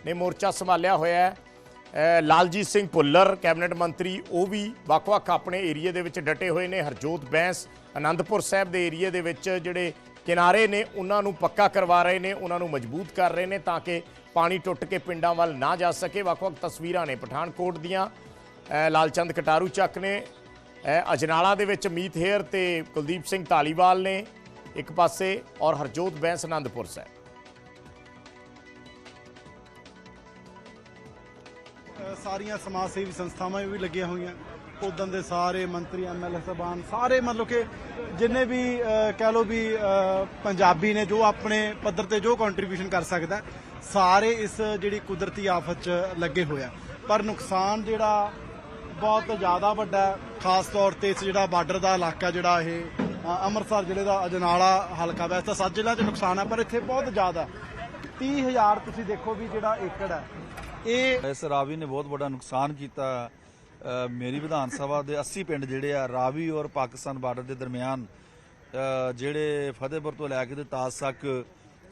ਨੇ ਮੋਰਚਾ ਸੰਭਾਲਿਆ ਹੋਇਆ ਹੈ। ਲਾਲਜੀਤ ਸਿੰਘ ਭੁੱਲਰ, ਕੈਬਨਿਟ ਮੰਤਰੀ, ਉਹ ਵੀ ਵੱਖ-ਵੱਖ ਆਪਣੇ ਏਰੀਏ ਦੇ ਵਿੱਚ ਡਟੇ ਹੋਏ ਨੇ। ਹਰਜੋਤ ਬੈਂਸ ਆਨੰਦਪੁਰ ਸਾਹਿਬ ਦੇ ਏਰੀਏ ਦੇ ਵਿੱਚ ਜਿਹੜੇ ਕਿਨਾਰੇ ਨੇ, ਉਹਨਾਂ ਨੂੰ ਪੱਕਾ ਕਰਵਾ ਰਹੇ ਨੇ, ਉਹਨਾਂ ਨੂੰ ਮਜ਼ਬੂਤ ਕਰ ਰਹੇ ਨੇ ਤਾਂ ਕਿ ਪਾਣੀ ਟੁੱਟ ਕੇ ਪਿੰਡਾਂ ਵੱਲ ਨਾ ਜਾ ਸਕੇ। ਵੱਖ-ਵੱਖ ਤਸਵੀਰਾਂ ਨੇ ਪਠਾਨਕੋਟ ਦੀਆਂ। ਲਾਲਚੰਦ ਕਟਾਰੂ ਚੱਕ ਨੇ ਅਜਨਾਲਾ ਦੇ ਵਿੱਚ ਮੀਤ ਹੇਅਰ ਤੇ ਕੁਲਦੀਪ ਸਿੰਘ ਢਾਲੀਵਾਲ ਨੇ ਇੱਕ ਪਾਸੇ ਔਰ ਹਰਜੋਤ ਬੈਂਸ ਆਨੰਦਪੁਰ ਸਾਹਿਬ। ਸਾਰੀਆਂ ਸਮਾਜ ਸੇਵੀ ਸੰਸਥਾਵਾਂ ਵੀ ਲੱਗੀਆਂ ਹੋਈਆਂ। ਉਦੋਂ ਦੇ ਸਾਰੇ ਮੰਤਰੀ ਐਮਐਲਏ ਸਾਹਿਬਾਨ, ਸਾਰੇ ਮਤਲਬ ਕਿ ਜਿੰਨੇ ਵੀ ਕਹਿ ਲਓ ਵੀ ਪੰਜਾਬੀ ਨੇ ਜੋ ਆਪਣੇ ਪੱਧਰ ਤੇ ਜੋ ਕੰਟਰੀਬਿਊਸ਼ਨ ਕਰ ਸਕਦਾ ਸਾਰੇ ਇਸ ਜਿਹੜੀ ਕੁਦਰਤੀ ਆਫਤ 'ਚ ਲੱਗੇ ਹੋਇਆ ਪਰ ਨੁਕਸਾਨ ਜਿਹੜਾ ਬਹੁਤ ਜ਼ਿਆਦਾ ਵੱਡਾ ਖਾਸ ਤੌਰ ਤੇ ਇਸ ਜਿਹੜਾ ਬਾਰਡਰ ਦਾ ਇਲਾਕਾ ਜਿਹੜਾ ਇਹ ਅੰਮ੍ਰਿਤਸਰ ਜ਼ਿਲ੍ਹੇ ਦਾ ਅਜਨਾਲਾ ਹਲਕਾ ਵੈਸੇ ਤਾਂ ਸੱਤ ਜ਼ਿਲ੍ਹਿਆਂ 'ਚ ਨੁਕਸਾਨ ਹੈ, ਪਰ ਇੱਥੇ ਬਹੁਤ ਜ਼ਿਆਦਾ ਹੈ। 30000 ਤੁਸੀਂ ਦੇਖੋ ਵੀ ਜਿਹੜਾ ਏਕੜ ਹੈ, ਇਹ ਇਸ ਰਾਵੀ ਨੇ ਬਹੁਤ ਵੱਡਾ ਨੁਕਸਾਨ ਕੀਤਾ ਮੇਰੀ ਵਿਧਾਨ ਸਭਾ ਦੇ 80 ਪਿੰਡ ਜਿਹੜੇ ਆ, ਰਾਵੀ ਔਰ ਪਾਕਿਸਤਾਨ ਬਾਰਡਰ ਦੇ ਦਰਮਿਆਨ ਜਿਹੜੇ ਫਤਿਹਪੁਰ ਤੋਂ ਲੈ ਕੇ ਤੇ ਤਾਜ ਤੱਕ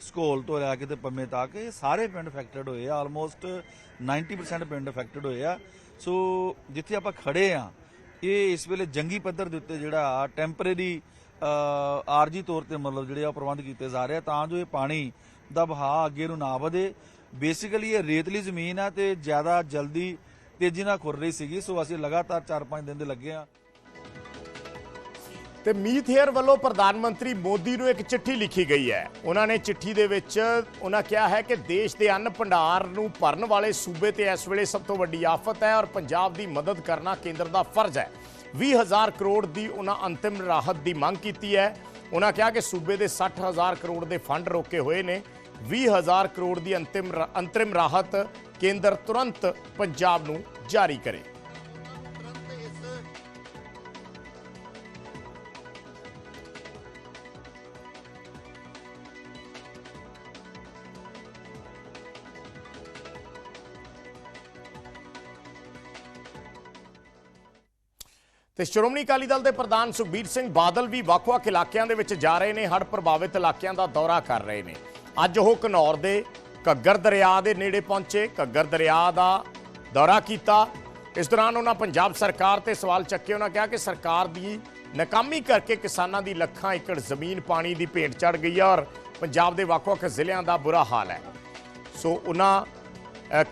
ਸਕੋਲ ਤੋਂ ਲੈ ਕੇ ਤੇ ਪੰਮੇ ਤੱਕ, ਇਹ ਸਾਰੇ ਪਿੰਡ ਅਫੈਕਟਡ ਹੋਏ ਆ ਆਲਮੋਸਟ 90% ਪਿੰਡ ਅਫੈਕਟਡ ਹੋਏ ਆ ਸੋ ਜਿੱਥੇ ਆਪਾਂ ਖੜੇ ਆ, ਇਹ ਇਸ ਵੇਲੇ ਜੰਗੀ ਪੱਧਰ ਦੇ ਉੱਤੇ ਜਿਹੜਾ ਟੈਂਪਰੇਰੀ ਆਰਜੀ ਤੌਰ ਤੇ ਮਤਲਬ ਜਿਹੜੇ ਆ ਪ੍ਰਬੰਧ ਕੀਤੇ ਜਾ ਰਹੇ ਆ, ਤਾਂ ਜੋ ਇਹ ਪਾਣੀ ਦਾ ਬਹਾਅ ਅੱਗੇ ਨੂੰ ਨਾ ਵਧੇ। ਬੇਸਿਕਲੀ ਇਹ ਰੇਤਲੀ ਜ਼ਮੀਨ ਆ ਤੇ ਜ਼ਿਆਦਾ ਜਲਦੀ ਤੇਜ਼ੀ ਨਾਲ ਖੁਰ ਰਹੀ ਸੀਗੀ, ਸੋ ਅਸੀਂ ਲਗਾਤਾਰ 4-5 ਦਿਨ ਦੇ ਲੱਗੇ ਆ। ਤੇ ਮੀਤ ਹੇਅਰ ਵੱਲੋਂ ਪ੍ਰਧਾਨ ਮੰਤਰੀ ਮੋਦੀ ਨੂੰ ਇੱਕ ਚਿੱਠੀ ਲਿਖੀ ਗਈ ਹੈ। ਉਹਨਾਂ ਨੇ ਚਿੱਠੀ ਦੇ ਵਿੱਚ ਉਹਨਾਂ ਕਿਹਾ ਹੈ ਕਿ ਦੇਸ਼ ਦੇ ਅੰਨ ਭੰਡਾਰ ਨੂੰ ਭਰਨ ਵਾਲੇ ਸੂਬੇ ਤੇ ਇਸ ਵੇਲੇ ਸਭ ਤੋਂ ਵੱਡੀ ਆਫਤ ਹੈ ਔਰ ਪੰਜਾਬ ਦੀ ਮਦਦ ਕਰਨਾ ਕੇਂਦਰ ਦਾ ਫਰਜ਼ ਹੈ। 20000 ਕਰੋੜ ਦੀ ਉਹਨਾਂ ਅੰਤਿਮ ਰਾਹਤ ਦੀ ਮੰਗ ਕੀਤੀ ਹੈ। ਉਹਨਾਂ ਕਿਹਾ ਕਿ ਸੂਬੇ ਦੇ 60000 ਕਰੋੜ ਦੇ ਫੰਡ ਰੋਕੇ ਹੋਏ ਨੇ। 20000 ਕਰੋੜ ਦੀ ਅੰਤਿਮ ਅੰਤਰਿਮ ਰਾਹਤ ਕੇਂਦਰ ਤੁਰੰਤ ਪੰਜਾਬ ਨੂੰ ਜਾਰੀ ਕਰੇ। ਤੇ ਸ਼੍ਰੋਮਣੀ ਅਕਾਲੀ ਦਲ ਦੇ ਪ੍ਰਧਾਨ ਸੁਖਬੀਰ ਸਿੰਘ ਬਾਦਲ ਵੀ ਵੱਖ-ਵੱਖ ਇਲਾਕਿਆਂ ਦੇ ਵਿੱਚ ਜਾ ਰਹੇ ਨੇ, ਹੜ੍ਹ ਪ੍ਰਭਾਵਿਤ ਇਲਾਕਿਆਂ ਦਾ ਦੌਰਾ ਕਰ ਰਹੇ ਨੇ। ਅੱਜ ਉਹ ਘਨੌਰ ਦੇ ਘੱਗਰ ਦਰਿਆ ਦੇ ਨੇੜੇ ਪਹੁੰਚੇ, ਘੱਗਰ ਦਰਿਆ ਦਾ ਦੌਰਾ ਕੀਤਾ। ਇਸ ਦੌਰਾਨ ਉਹਨਾਂ ਪੰਜਾਬ ਸਰਕਾਰ ਤੇ ਸਵਾਲ ਚੱਕੇ, ਉਹਨਾਂ ਕਿਹਾ ਕਿ ਸਰਕਾਰ ਦੀ ਨਾਕਾਮੀ ਕਰਕੇ ਕਿਸਾਨਾਂ ਦੀ ਲੱਖਾਂ ਏਕੜ ਜ਼ਮੀਨ ਪਾਣੀ ਦੀ ਭੇਟ ਚੜ ਗਈ ਹੈ ਔਰ ਪੰਜਾਬ ਦੇ ਵੱਖ-ਵੱਖ ਜ਼ਿਲ੍ਹਿਆਂ ਦਾ ਬੁਰਾ ਹਾਲ ਹੈ। ਸੋ ਉਹਨਾਂ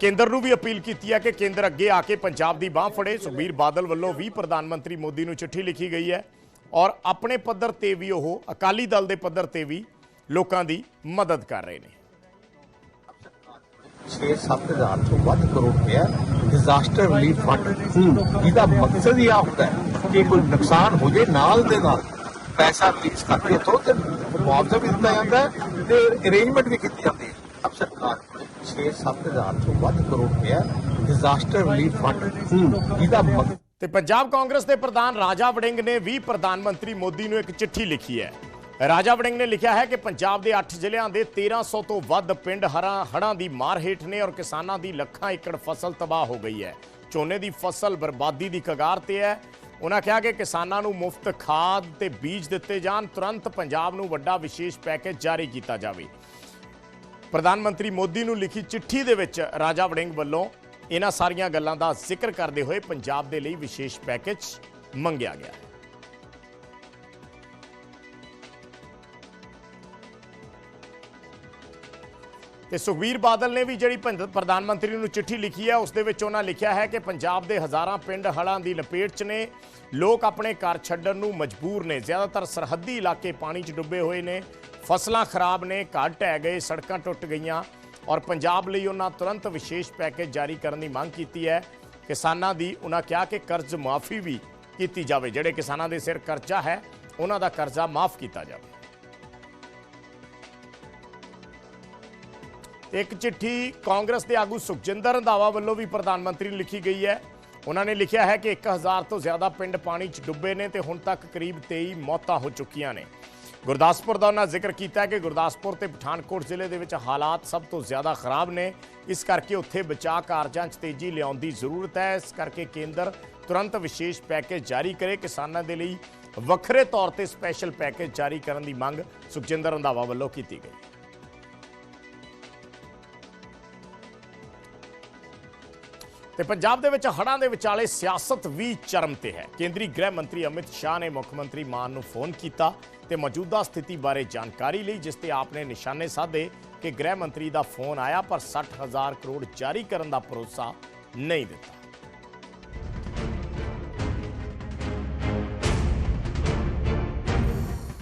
ਕੇਂਦਰ ਨੂੰ ਵੀ ਅਪੀਲ ਕੀਤੀ ਹੈ ਕਿ ਕੇਂਦਰ ਅੱਗੇ ਆ ਕੇ ਪੰਜਾਬ ਦੀ ਬਾਹ ਫੜੇ। ਸੁਖਬੀਰ ਬਾਦਲ ਵੱਲੋਂ ਵੀ ਪ੍ਰਧਾਨ ਮੰਤਰੀ ਮੋਦੀ ਨੂੰ ਚਿੱਠੀ ਲਿਖੀ ਗਈ ਹੈ ਔਰ ਆਪਣੇ ਪੱਧਰ ਤੇ ਵੀ ਉਹ ਅਕਾਲੀ ਦਲ ਦੇ ਪੱਧਰ ਤੇ ਵੀ ਲੋਕਾਂ ਦੀ ਮਦਦ ਕਰ ਰਹੇ ਨੇ। 6-7000 ਤੋਂ ਵੱਧ ਕਰੋੜ ਰੁਪਇਆ ਡਿਜ਼ਾਸਟਰ ਰਿਲੀਫ ਫੰਡ ਜਿਹਦਾ ਮਕਸਦ ਹੀ ਆ ਹੁੰਦਾ ਹੈ ਕਿ ਕੋਈ ਨੁਕਸਾਨ ਹੋ ਜੇ ਨਾਲ ਦੇ ਨਾਲ। ਪੈਸਾ ਰਿਲੀਜ਼ ਕਰਕੇ ਇੱਥੋਂ ਤੇ ਮੁਆਵਜ਼ਾ ਵੀ ਦਿੱਤਾ ਜਾਂਦਾ ਤੇ ਅਰੇਂਜਮੈਂਟ ਵੀ ਕੀਤੀ ਜਾਂਦੀ ਹੈ। ਅਬ ਸਰਕਾਰ 6-7000 ਤੋਂ ਵੱਧ ਕਰੋੜ ਰੁਪਇਆ ਡਿਜ਼ਾਸਟਰ ਰਿਲੀਫ ਫੰਡ ਜਿਹਦਾ ਤੇ ਪੰਜਾਬ ਕਾਂਗਰਸ ਦੇ ਪ੍ਰਧਾਨ ਰਾਜਾ ਵੜਿੰਗ ਨੇ ਵੀ ਪ੍ਰਧਾਨ ਮੰਤਰੀ ਮੋਦੀ ਨੂੰ ਇੱਕ ਚਿੱਠੀ ਲਿਖੀ ਹੈ। ਰਾਜਾ ਵੜਿੰਗ ਨੇ ਲਿਖਿਆ ਹੈ ਕਿ ਪੰਜਾਬ ਦੇ 8 ਜ਼ਿਲ੍ਹਿਆਂ ਦੇ 1300 ਤੋਂ ਵੱਧ ਪਿੰਡ ਹਰਾਂ ਹੜ੍ਹਾਂ ਦੀ ਮਾਰ ਹੇਠ ਨੇ ਔਰ ਕਿਸਾਨਾਂ ਦੀ ਲੱਖਾਂ ਏਕੜ ਫਸਲ ਤਬਾਹ ਹੋ ਗਈ ਹੈ। ਝੋਨੇ ਦੀ ਫਸਲ ਬਰਬਾਦੀ ਦੀ ਕਗਾਰ ਤੇ ਹੈ। ਉਹਨਾਂ ਕਿਹਾ ਕਿ ਕਿਸਾਨਾਂ ਨੂੰ ਮੁਫਤ ਖਾਦ ਤੇ ਬੀਜ ਦਿੱਤੇ ਜਾਣ, ਤੁਰੰਤ ਪੰਜਾਬ ਨੂੰ ਵੱਡਾ ਵਿਸ਼ੇਸ਼ ਪੈਕੇਜ ਜਾਰੀ ਕੀਤਾ ਜਾਵੇ। ਪ੍ਰਧਾਨ ਮੰਤਰੀ ਮੋਦੀ ਨੂੰ ਲਿਖੀ ਚਿੱਠੀ ਦੇ ਵਿੱਚ ਰਾਜਾ ਵੜਿੰਗ ਵੱਲੋਂ ਇਹਨਾਂ ਸਾਰੀਆਂ ਗੱਲਾਂ ਦਾ ਜ਼ਿਕਰ ਕਰਦੇ ਹੋਏ ਪੰਜਾਬ ਦੇ ਲਈ ਵਿਸ਼ੇਸ਼ ਪੈਕੇਜ ਮੰਗਿਆ ਗਿਆ। ਹੈ ਤੇ ਸੁਖਬੀਰ ਬਾਦਲ ਨੇ ਵੀ ਜਿਹੜੀ ਪ੍ਰਧਾਨ ਮੰਤਰੀ ਨੂੰ ਚਿੱਠੀ ਲਿਖੀ ਹੈ, ਉਸ ਦੇ ਵਿੱਚ ਉਹਨਾਂ ਲਿਖਿਆ ਹੈ ਕਿ ਪੰਜਾਬ ਦੇ ਹਜ਼ਾਰਾਂ ਪਿੰਡ ਹੜਾਂ ਦੀ ਲਪੇਟ 'ਚ ਨੇ। ਲੋਕ ਆਪਣੇ ਘਰ ਛੱਡਣ ਨੂੰ ਮਜਬੂਰ ਨੇ। ਜ਼ਿਆਦਾਤਰ ਸਰਹੱਦੀ ਇਲਾਕੇ ਪਾਣੀ 'ਚ ਡੁੱਬੇ ਹੋਏ ਨੇ। ਫਸਲਾਂ ਖਰਾਬ ਨੇ, ਘਰ ਢਹਿ ਗਏ, ਸੜਕਾਂ ਟੁੱਟ ਗਈਆਂ ਔਰ ਪੰਜਾਬ ਲਈ ਉਹਨਾਂ ਤੁਰੰਤ ਵਿਸ਼ੇਸ਼ ਪੈਕੇਜ ਜਾਰੀ ਕਰਨ ਦੀ ਮੰਗ ਕੀਤੀ ਹੈ। ਕਿਸਾਨਾਂ ਦੀ ਉਹਨਾਂ ਕਿਹਾ ਕਿ ਕਰਜ਼ ਮਾਫੀ ਵੀ ਕੀਤੀ ਜਾਵੇ, ਜਿਹੜੇ ਕਿਸਾਨਾਂ ਦੇ ਸਿਰ ਕਰਜ਼ਾ ਹੈ, ਉਹਨਾਂ ਦਾ ਕਰਜ਼ਾ ਮਾਫ ਕੀਤਾ ਜਾਵੇ। ਇੱਕ ਚਿੱਠੀ ਕਾਂਗਰਸ ਦੇ ਆਗੂ ਸੁਖਜਿੰਦਰ ਰੰਧਾਵਾ ਵੱਲੋਂ ਵੀ ਪ੍ਰਧਾਨ ਮੰਤਰੀ ਨੂੰ ਲਿਖੀ ਗਈ ਹੈ। ਉਹਨਾਂ ਨੇ ਲਿਖਿਆ ਹੈ ਕਿ 1000 ਤੋਂ ਜ਼ਿਆਦਾ ਪਿੰਡ ਪਾਣੀ 'ਚ ਡੁੱਬੇ ਨੇ ਤੇ ਹੁਣ ਤੱਕ ਕਰੀਬ 23 ਮੌਤਾਂ ਹੋ ਚੁੱਕੀਆਂ ਨੇ। ਗੁਰਦਾਸਪੁਰ ਦਾ ਉਹਨਾਂ ਜ਼ਿਕਰ ਕੀਤਾ ਹੈ ਕਿ ਗੁਰਦਾਸਪੁਰ ਤੇ ਪਠਾਨਕੋਟ ਜ਼ਿਲ੍ਹੇ ਦੇ ਵਿੱਚ ਹਾਲਾਤ ਸਭ ਤੋਂ ਜ਼ਿਆਦਾ ਖਰਾਬ ਨੇ। ਇਸ ਕਰਕੇ ਉੱਥੇ ਬਚਾਅ ਕਾਰਜਾਂ 'ਚ ਤੇਜ਼ੀ ਲਿਆਉਣ ਦੀ ਜ਼ਰੂਰਤ ਹੈ। ਇਸ ਕਰਕੇ ਕੇਂਦਰ ਤੁਰੰਤ ਵਿਸ਼ੇਸ਼ ਪੈਕੇਜ ਜਾਰੀ ਕਰੇ। ਕਿਸਾਨਾਂ ਦੇ ਲਈ ਵੱਖਰੇ ਤੌਰ ਤੇ ਸਪੈਸ਼ਲ ਪੈਕੇਜ ਜਾਰੀ ਕਰਨ ਦੀ ਮੰਗ ਸੁਖਜਿੰਦਰ ਰੰਧਾਵਾ ਵੱਲੋਂ ਕੀਤੀ ਗਈ। ਤੇ ਪੰਜਾਬ ਦੇ ਵਿੱਚ ਹੜ੍ਹਾਂ ਦੇ ਵਿਚਾਲੇ ਸਿਆਸਤ ਵੀ ਚਰਮ ਤੇ ਹੈ। ਕੇਂਦਰੀ ਗ੍ਰਹਿ ਮੰਤਰੀ ਅਮਿਤ ਸ਼ਾਹ ਨੇ ਮੁੱਖ ਮੰਤਰੀ ਮਾਨ ਨੂੰ ਫੋਨ ਕੀਤਾ ਤੇ ਮੌਜੂਦਾ ਸਥਿਤੀ ਬਾਰੇ ਜਾਣਕਾਰੀ ਲਈ, ਜਿਸ ਤੇ ਆਪ ਨੇ ਨਿਸ਼ਾਨੇ ਸਾਧੇ ਕਿ ਗ੍ਰਹਿ ਮੰਤਰੀ ਦਾ ਫੋਨ ਆਇਆ, ਪਰ 60000 ਕਰੋੜ ਜਾਰੀ ਕਰਨ ਦਾ ਭਰੋਸਾ ਨਹੀਂ ਦਿੱਤਾ।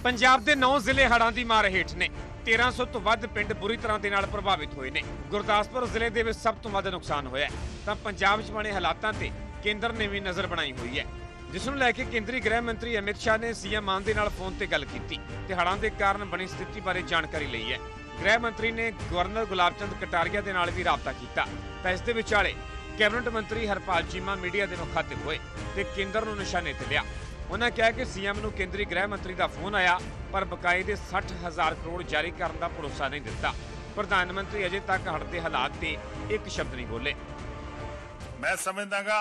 ਪੰਜਾਬ ਦੇ 9 ਜ਼ਿਲ੍ਹੇ ਹੜ੍ਹਾਂ ਦੀ ਮਾਰ ਹੇਠ ਨੇ। 1300 ਤੋਂ ਵੱਧ ਪਿੰਡ ਬੁਰੀ ਤਰ੍ਹਾਂ ਦੇ ਨਾਲ ਪ੍ਰਭਾਵਿਤ ਹੋਏ ਨੇ। ਗੁਰਦਾਸਪੁਰ ਜ਼ਿਲ੍ਹੇ ਦੇ ਵਿੱਚ ਸਭ ਤੋਂ ਵੱਧ ਨੁਕਸਾਨ ਹੋਇਆ ਤਾਂ ਪੰਜਾਬ 'ਚ ਬਣੇ ਹਾਲਾਤਾਂ ਤੇ ਕੇਂਦਰ ਨੇ ਵੀ ਨਜ਼ਰ ਬਣਾਈ ਹੋਈ ਹੈ। ਜਿਸ ਨੂੰ ਲੈ ਕੇ ਕੇਂਦਰੀ ਗ੍ਰਹਿ ਮੰਤਰੀ ਅਮਿਤ ਸ਼ਾਹ ਨੇ ਸੀਐਮ ਮਾਨ ਦੇ ਨਾਲ ਫੋਨ ਤੇ ਗੱਲ ਕੀਤੀ ਤੇ ਹੜ੍ਹਾਂ ਦੇ ਕਾਰਨ ਬਣੀ ਸਥਿਤੀ ਬਾਰੇ ਜਾਣਕਾਰੀ ਲਈ ਹੈ। ਗ੍ਰਹਿ ਮੰਤਰੀ ਨੇ ਗਵਰਨਰ ਗੁਲਾਬਚੰਦ ਕਟਾਰੀਆ ਦੇ ਨਾਲ ਵੀ ਰਾਬਤਾ ਕੀਤਾ। ਤਾਂ ਇਸ ਦੇ ਵਿਚਾਲੇ ਕੈਬਨਿਟ ਮੰਤਰੀ ਹਰਪਾਲ ਚੀਮਾ ਮੀਡੀਆ ਦੇ ਮੁਖਾਤਿਬ ਹੋਏ ਤੇ ਕੇਂਦਰ ਨੂੰ ਨਿਸ਼ਾਨੇ ਤੇ ਲਿਆ। ਉਹਨਾਂ ਕਿਹਾ ਕਿ ਸੀਐਮ ਨੂੰ ਕੇਂਦਰੀ ਗ੍ਰਹਿ ਮੰਤਰੀ ਦਾ ਫੋਨ ਆਇਆ, ਪਰ ਬਕਾਏ ਦੇ 60000 ਕਰੋੜ ਜਾਰੀ ਕਰਨ ਦਾ ਭਰੋਸਾ ਨਹੀਂ ਦਿੱਤਾ। ਪ੍ਰਧਾਨ ਮੰਤਰੀ ਅਜੇ ਤੱਕ ਹੜ੍ਹ ਹਾਲਾਤ ਤੇ ਇੱਕ ਸ਼ਬਦ ਨਹੀਂ ਬੋਲੇ। ਮੈਂ ਸਮਝਦਾਗਾ,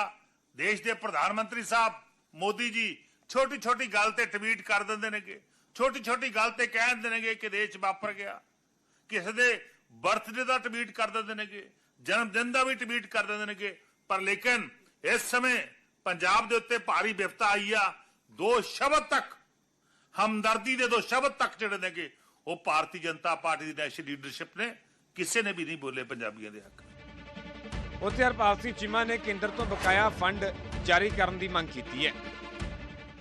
ਦੇਸ਼ ਦੇ ਪ੍ਰਧਾਨ ਮੰਤਰੀ ਸਾਹਿਬ ਮੋਦੀ ਜੀ ਛੋਟੀ ਛੋਟੀ ਗੱਲ ਤੇ ਟਵੀਟ ਕਰ ਦਿੰਦੇ ਨੇਗੇ। ਛੋਟੀ ਛੋਟੀ ਗੱਲ ਤੇ ਕਹਿ ਦਿੰਦੇ ਨੇਗੇ ਕਿ ਦੇਸ਼ ਵਾਪਰ ਗਿਆ। ਕਿਸੇ ਦੇ ਬਰਥਡੇ ਦਾ ਟਵੀਟ ਕਰ ਦਿੰਦੇ ਨੇਗੇ ਜਨਮ ਦਿਨ ਦਾ ਵੀ ਟਵੀਟ ਕਰ ਦਿੰਦੇ ਨੇਗੇ। ਪਰ ਲੇਕਿਨ ਇਸ ਸਮੇਂ ਪੰਜਾਬ ਦੇ ਉੱਤੇ ਭਾਰੀ ਵਿਪਤਾ ਆਈ ਆ ਦੋ ਸ਼ਬਦ ਤੱਕ ਹਮਦਰਦੀ ਦੇ ਦੋ ਸ਼ਬਦ ਤੱਕ ਜਿਹੜੇ ਨੇਗੇ ਉਹ ਭਾਰਤੀ ਜਨਤਾ ਪਾਰਟੀ ਦੀ ਨੈਸ਼ਨਲ ਲੀਡਰਸ਼ਿਪ ਨੇ ਕਿਸੇ ਨੇ ਵੀ ਨਹੀਂ ਬੋਲੇ ਪੰਜਾਬੀਆਂ ਦੇ ਹੱਕ। ਉੱਥੇ ਹਰਪਾਲ ਸਿੰਘ ਚੀਮਾ ਨੇ ਕੇਂਦਰ ਤੋਂ ਬਕਾਇਆ ਫੰਡ ਜਾਰੀ ਕਰਨ ਦੀ ਮੰਗ ਕੀਤੀ ਹੈ।